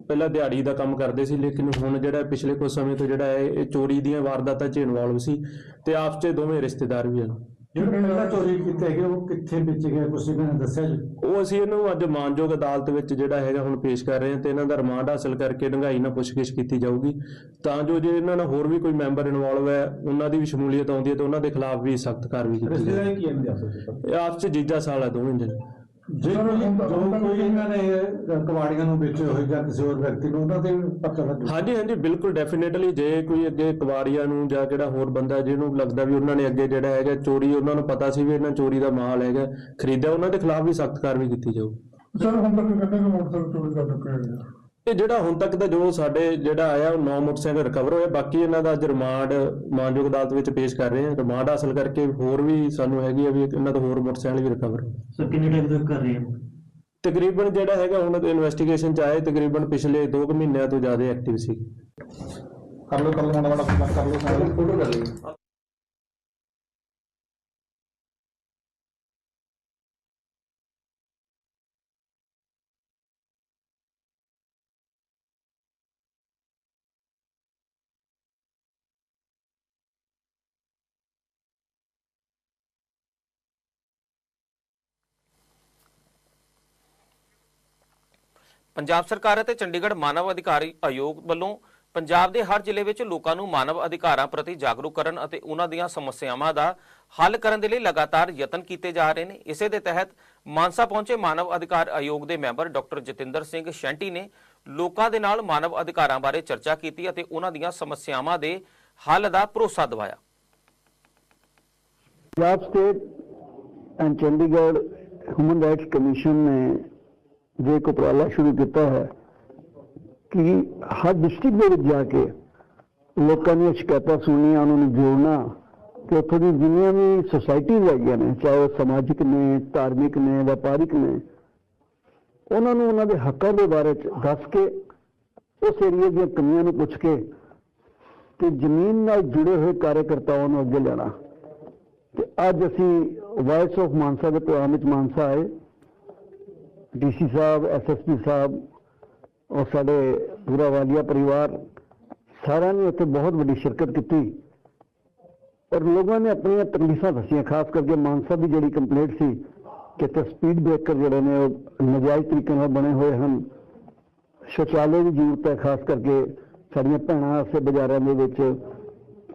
ਪਹਿਲਾਂ ਦਿਹਾੜੀ ਦਾ ਕੰਮ ਕਰਦੇ ਸੀ ਲੇਕਿਨ ਹੁਣ ਜਿਹੜਾ ਪਿਛਲੇ ਕੁਝ ਸਮੇਂ ਤੋਂ ਜਿਹੜਾ ਹੈ ਇਹ ਚੋਰੀ ਦੀਆਂ ਵਾਰਦਾਤਾਂ 'ਚ ਇਨਵੋਲਵ ਸੀ ਤੇ ਆਪਸ 'ਚ ਦੋਵੇਂ ਰਿਸ਼ਤੇਦਾਰ ਵੀ ਹਨ। ਜਿਹੜੇ ਪਹਿਲਾਂ ਚੋਰੀ ਕੀਤੇ ਹੈਗੇ ਉਹ ਕਿੱਥੇ ਵੇਚੇ ਗਏ? ਕੁਛ ਇਹਨਾਂ ਨੇ ਦੱਸਿਆ ਜੀ? ਉਹ ਅਸੀਂ ਇਹਨੂੰ ਅੱਜ ਮਾਨਯੋਗ ਅਦਾਲਤ ਵਿੱਚ ਜਿਹੜਾ ਹੈਗਾ ਹੁਣ ਪੇਸ਼ ਕਰ ਰਹੇ ਹਾਂ ਤੇ ਇਹਨਾਂ ਦਾ ਰਿਮਾਂਡ ਹਾਸਲ ਕਰਕੇ ਡੂੰਘਾਈ ਨਾਲ ਪੁੱਛਗਿੱਛ ਕੀਤੀ ਜਾਊਗੀ। ਤਾਂ ਜੋ ਜੇ ਇਹਨਾਂ ਨਾਲ ਹੋਰ ਵੀ ਕੋਈ ਮੈਂਬਰ ਇਨਵੋਲਵ ਹੈ ਉਹਨਾਂ ਦੀ ਵੀ ਸ਼ਮੂਲੀਅਤ ਆਉਂਦੀ ਹੈ ਤੇ ਉਹਨਾਂ ਦੇ ਖਿਲਾਫ ਵੀ ਸਖਤ ਕਾਰਵਾਈ ਕੀਤੀ ਜਾਵੇ ਕੀ ਇਹਨਾਂ ਦੇ ਆਪਸ ਇਹ ਆਪਸ 'ਚ ਜੀਜਾ ਸਾਲ ਹੈ ਦੋਵੇਂ ਜਣੇ। ਜੇ ਕੋਈ ਜੋ ਕੋਈ ਇਹਨਾਂ ਨੇ ਕਵਾੜੀਆਂ ਨੂੰ ਵੇਚੇ ਹੋਏ ਜਾਂ ਕਿਸੇ ਹੋਰ ਵਿਅਕਤੀ ਨੂੰ ਉਹਨਾਂ ਤੇ ਪਤਾ ਲੱਗ ਹਾਂਜੀ ਹਾਂਜੀ ਬਿਲਕੁਲ ਡੈਫੀਨੇਟਲੀ ਜੇ ਕੋਈ ਅੱਗੇ ਕਵਾੜੀਆਂ ਨੂੰ ਜਾਂ ਕਿਹੜਾ ਹੋਰ ਬੰਦਾ ਜਿਹਨੂੰ ਲੱਗਦਾ ਵੀ ਉਹਨਾਂ ਨੇ ਅੱਗੇ ਜਿਹੜਾ ਹੈਗਾ ਚੋਰੀ ਉਹਨਾਂ ਨੂੰ ਪਤਾ ਸੀ ਵੀ ਇਹਨਾਂ ਚੋਰੀ ਦਾ ਮਾਲ ਹੈਗਾ ਖਰੀਦਿਆ ਉਹਨਾਂ ਦੇ ਖਿਲਾਫ ਵੀ ਸਖਤ ਕਾਰਵਾਈ ਕੀਤੀ ਜਾਊ। ਸਰ ਹੁਣ ਤੱਕ ਕਹਿੰਦੇ ਕਿ ਮੋਟਰਸਾਈਕਲ ਚੋਰੀ ਕਰ ਚੁੱਕੇ ਹੈਗੇ ਇਹ ਜਿਹੜਾ ਹੁਣ ਤੱਕ ਦਾ ਜੋ ਸਾਡੇ ਜਿਹੜਾ ਆਇਆ ਉਹ 9 ਮੋਟਰਸਾਈਕਲ ਰਿਕਵਰ ਹੋਏ ਬਾਕੀ ਇਹਨਾਂ ਦਾ ਅੱਜ ਰਿਮਾਂਡ ਮਾਨਯੋਗ ਅਦਾਲਤ ਵਿੱਚ ਪੇਸ਼ ਕਰ ਰਹੇ ਹਾਂ। ਰਿਮਾਂਡ ਹਾਸਲ ਕਰਕੇ ਹੋਰ ਵੀ ਸਾਨੂੰ ਹੈਗੀ ਆ ਵੀ ਇਹਨਾਂ ਤੋਂ ਹੋਰ ਮੋਟਰਸਾਈਕਲ ਵੀ ਰਿਕਵਰ ਹੋਏ। ਸਰ ਕਿੰਨੇ ਟਾਈਮ ਤੱਕ ਕਰ ਰਹੇ ਹੋ? ਤਕਰੀਬਨ ਜਿਹੜਾ ਹੈਗਾ ਹੁਣ ਇਨਵੈਸਟੀਗੇਸ਼ਨ ਚ ਆਏ ਤਕਰੀਬਨ ਪਿਛਲੇ 2 ਮਹੀਨਿਆਂ ਤੋਂ ਜ਼ਿਆਦਾ ਐਕਟਿਵ ਸੀ। ਕਰ ਲਓ ਕਰ ਲਓ ਮਾੜਾ ਮਾੜਾ ਕਰ ਲਓ। ਫੋਟੋ ਕਰ ਲਓ। ਪੰਜਾਬ ਸਰਕਾਰ ਅਤੇ ਚੰਡੀਗੜ੍ਹ ਮਾਨਵ ਅਧਿਕਾਰੀ ਆਯੋਗ ਵੱਲੋਂ ਪੰਜਾਬ ਦੇ ਹਰ ਜ਼ਿਲ੍ਹੇ ਵਿੱਚ ਲੋਕਾਂ ਨੂੰ ਮਾਨਵ ਅਧਿਕਾਰਾਂ ਪ੍ਰਤੀ ਜਾਗਰੂਕ ਕਰਨ ਅਤੇ ਉਹਨਾਂ ਦੀਆਂ ਸਮੱਸਿਆਵਾਂ ਦਾ ਹੱਲ ਕਰਨ ਦੇ ਲਈ ਲਗਾਤਾਰ ਯਤਨ ਕੀਤੇ ਜਾ ਰਹੇ ਨੇ। ਇਸੇ ਦੇ ਤਹਿਤ ਮਾਨਸਾ ਪਹੁੰਚੇ ਮਾਨਵ ਅਧਿਕਾਰ ਆਯੋਗ ਦੇ ਮੈਂਬਰ ਡਾਕਟਰ ਜਤਿੰਦਰ ਸਿੰਘ ਸ਼ੈਂਟੀ ਨੇ ਲੋਕਾਂ ਦੇ ਨਾਲ ਮਾਨਵ ਅਧਿਕਾਰਾਂ ਬਾਰੇ ਚਰਚਾ ਕੀਤੀ ਅਤੇ ਉਹਨਾਂ ਦੀਆਂ ਸਮੱਸਿਆਵਾਂ ਦੇ ਹੱਲ ਦਾ ਭਰੋਸਾ ਦਿਵਾਇਆ। Punjab state and Chandigarh human rights commission ਨੇ ਜੇ ਇੱਕ ਉਪਰਾਲਾ ਸ਼ੁਰੂ ਕੀਤਾ ਹੈ ਕਿ ਹਰ ਡਿਸਟ੍ਰਿਕਟ ਦੇ ਵਿੱਚ ਜਾ ਕੇ ਲੋਕਾਂ ਦੀਆਂ ਸ਼ਿਕਾਇਤਾਂ ਸੁਣਨੀਆਂ, ਉਹਨਾਂ ਨੂੰ ਜੋੜਨਾ ਤੇ ਉੱਥੋਂ ਦੀ ਜਿੰਨੀਆਂ ਵੀ ਸੁਸਾਇਟੀਜ਼ ਹੈਗੀਆਂ ਨੇ, ਚਾਹੇ ਉਹ ਸਮਾਜਿਕ ਨੇ, ਧਾਰਮਿਕ ਨੇ, ਵਪਾਰਿਕ ਨੇ, ਉਹਨਾਂ ਨੂੰ ਉਹਨਾਂ ਦੇ ਹੱਕਾਂ ਦੇ ਬਾਰੇ ਚ ਦੱਸ ਕੇ ਉਸ ਏਰੀਏ ਦੀਆਂ ਕਮੀਆਂ ਨੂੰ ਪੁੱਛ ਕੇ ਤੇ ਜ਼ਮੀਨ ਨਾਲ ਜੁੜੇ ਹੋਏ ਕਾਰਜਕਰਤਾਵਾਂ ਨੂੰ ਅੱਗੇ ਲੈਣਾ ਤੇ ਅੱਜ ਅਸੀਂ ਵਾਇਸ ਆਫ ਮਾਨਸਾ ਦੇ ਪ੍ਰੋਗਰਾਮ ਵਿੱਚ ਮਾਨਸਾ ਆਏ। ਡੀਸੀ ਸਾਹਿਬ ਐਸਐਸਪੀ ਸਾਹਿਬ ਔਰ ਸਾਡੇ ਪੂਰਾ ਵਾਲੀਆ ਪਰਿਵਾਰ, ਸਾਰਿਆਂ ਨੇ ਉੱਥੇ ਬਹੁਤ ਵੱਡੀ ਸ਼ਿਰਕਤ ਕੀਤੀ। ਔਰ ਲੋਕਾਂ ਨੇ ਆਪਣੀਆਂ ਤਕਲੀਫਾਂ ਦੱਸੀਆਂ, ਖਾਸ ਕਰਕੇ ਮਾਨਸਾ ਦੀ ਜਿਹੜੀ ਕੰਪਲੇਂਟ ਸੀ ਕਿ ਤੇ ਸਪੀਡ ਬ੍ਰੇਕਰ ਜਿਹੜੇ ਨੇ, ਉਹ ਨਜਾਇਜ਼ ਤਰੀਕੇ ਨਾਲ ਬਣੇ ਹੋਏ ਹਨ। ਸ਼ੌਚਾਲੇ ਦੀ ਜ਼ਰੂਰਤ ਹੈ, ਖਾਸ ਕਰਕੇ ਸਾਡੀਆਂ ਭੈਣਾਂ ਵਾਸਤੇ, ਬਾਜ਼ਾਰਾਂ ਦੇ ਵਿੱਚ,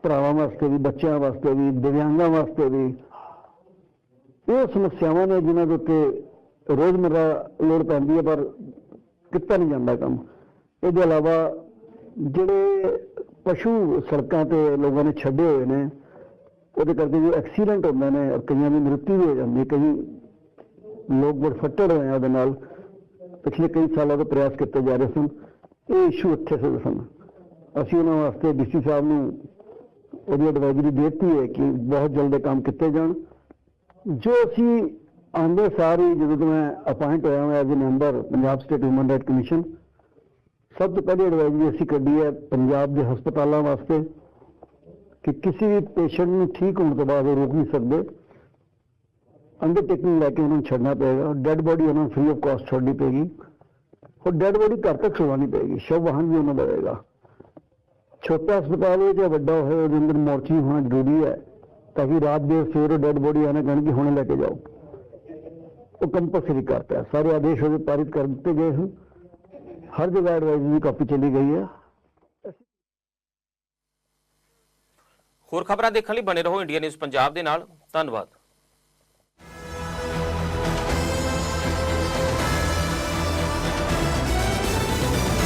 ਭਰਾਵਾਂ ਵਾਸਤੇ ਵੀ, ਬੱਚਿਆਂ ਵਾਸਤੇ ਵੀ, ਦਿਵਿਆਂਗਾਂ ਵਾਸਤੇ ਵੀ। ਇਹ ਸਮੱਸਿਆਵਾਂ ਨੇ ਜਿਨ੍ਹਾਂ ਦੇ ਉੱਤੇ ਰੋਜ਼ਮਰਰਾ ਲੋੜ ਪੈਂਦੀ ਹੈ, ਪਰ ਕਿੱਤਾ ਨਹੀਂ ਜਾਂਦਾ ਕੰਮ। ਇਹਦੇ ਇਲਾਵਾ ਜਿਹੜੇ ਪਸ਼ੂ ਸੜਕਾਂ ਤੇ ਲੋਕਾਂ ਨੇ ਛੱਡੇ ਹੋਏ ਨੇ, ਉਹਦੇ ਕਰਕੇ ਜੋ ਐਕਸੀਡੈਂਟ ਹੁੰਦੇ ਨੇ ਔਰ ਕਈਆਂ ਦੀ ਮ੍ਰਿਤੂ ਵੀ ਹੋ ਜਾਂਦੀ ਹੈ। ਕਈ ਲੋਕ ਬੜ ਫੱਟੜ ਹੋਏ ਆ ਉਹਦੇ ਨਾਲ। ਪਿਛਲੇ ਕਈ ਸਾਲਾਂ ਤੋਂ ਪ੍ਰਯਾਸ ਕੀਤੇ ਜਾ ਰਹੇ ਸਨ। ਇਹ ਇਸ਼ੂ ਇੱਥੇ ਸੇ ਸਨ। ਅਸੀਂ ਉਹਨਾਂ ਵਾਸਤੇ ਡੀਸੀ ਸਾਹਿਬ ਨੂੰ ਉਹਦੀ ਐਡਵਾਈਜ਼ਰੀ ਦਿੱਤੀ ਹੈ ਕਿ ਬਹੁਤ ਜਲਦ ਕੰਮ ਕੀਤੇ ਜਾਣ। ਜੋ ਅਸੀਂ ਆਂਦੇ ਸਾਰੀ ਜਦੋਂ ਤੋਂ ਮੈਂ ਅਪਾਇੰਟ ਹੋਇਆ ਹਾਂ as a member Punjab state human right commission ਸਭ ਤੋਂ ਪਹਿਲੀ ਐਡਵਾਈਜ਼ਰੀ ਅਸੀਂ ਕੱਢੀ ਹੈ ਪੰਜਾਬ ਦੇ ਹਸਪਤਾਲਾਂ ਵਾਸਤੇ ਕਿ ਕਿਸੇ ਵੀ ਪੇਸ਼ੈਂਟ ਨੂੰ ਠੀਕ ਹੋਣ ਤੋਂ ਬਾਅਦ ਉਹ ਰੋਕ ਨਹੀਂ ਸਕਦੇ। ਅੰਡਰਟੇਕਿੰਗ ਲੈ ਕੇ ਉਹਨਾਂ ਨੂੰ ਛੱਡਣਾ ਪਏਗਾ ਡੈੱਡ ਬੋਡੀ ਉਹਨਾਂ ਨੂੰ ਫ੍ਰੀ ਆਫ ਕਾਸਟ ਛੱਡਣੀ ਪਏਗੀ। ਉਹ ਡੈੱਡ ਬੋਡੀ ਘਰ ਤੱਕ ਛੁਡਵਾਉਣੀ ਪਏਗੀ, ਸ਼ਵ ਵਾਹਨ ਵੀ ਉਹਨਾਂ ਦਾ ਰਹੇਗਾ। ਛੋਟਾ ਹਸਪਤਾਲ ਹੋਵੇ ਜਾਂ ਵੱਡਾ ਹੋਵੇ, ਉਹਦੇ ਅੰਦਰ ਮੋਰਚੀ ਹੋਣਾ ਜ਼ਰੂਰੀ ਹੈ, ਤਾਂ ਕਿ ਰਾਤ ਦੇ ਸਵੇਰੇ ਡੈੱਡ ਬੋਡੀ ਆਉਣਾ ਕਹਿਣ ਕਿ ਹੁਣੇ ਲੈ ਕੇ ਜਾਓ। ਉਹ ਕੰਪਲਸਰੀ ਕਰਤਾ ਹੈ। ਸਾਰੇ ਆਦੇਸ਼ ਉਹਦੇ ਪਾਰਿਤ ਕਰ ਦਿੱਤੇ ਗਏ ਹਨ। ਹਰ ਜਗ੍ਹਾ ਐਡਵਾਈਜ਼ਰੀ ਦੀ ਕਾਪੀ ਚਲੀ ਗਈ ਹੈ। ਹੋਰ ਖਬਰਾਂ ਦੇਖਣ ਲਈ ਬਣੇ ਰਹੋ ਇੰਡੀਆ ਨਿਊਜ਼ ਪੰਜਾਬ ਦੇ ਨਾਲ। ਧੰਨਵਾਦ।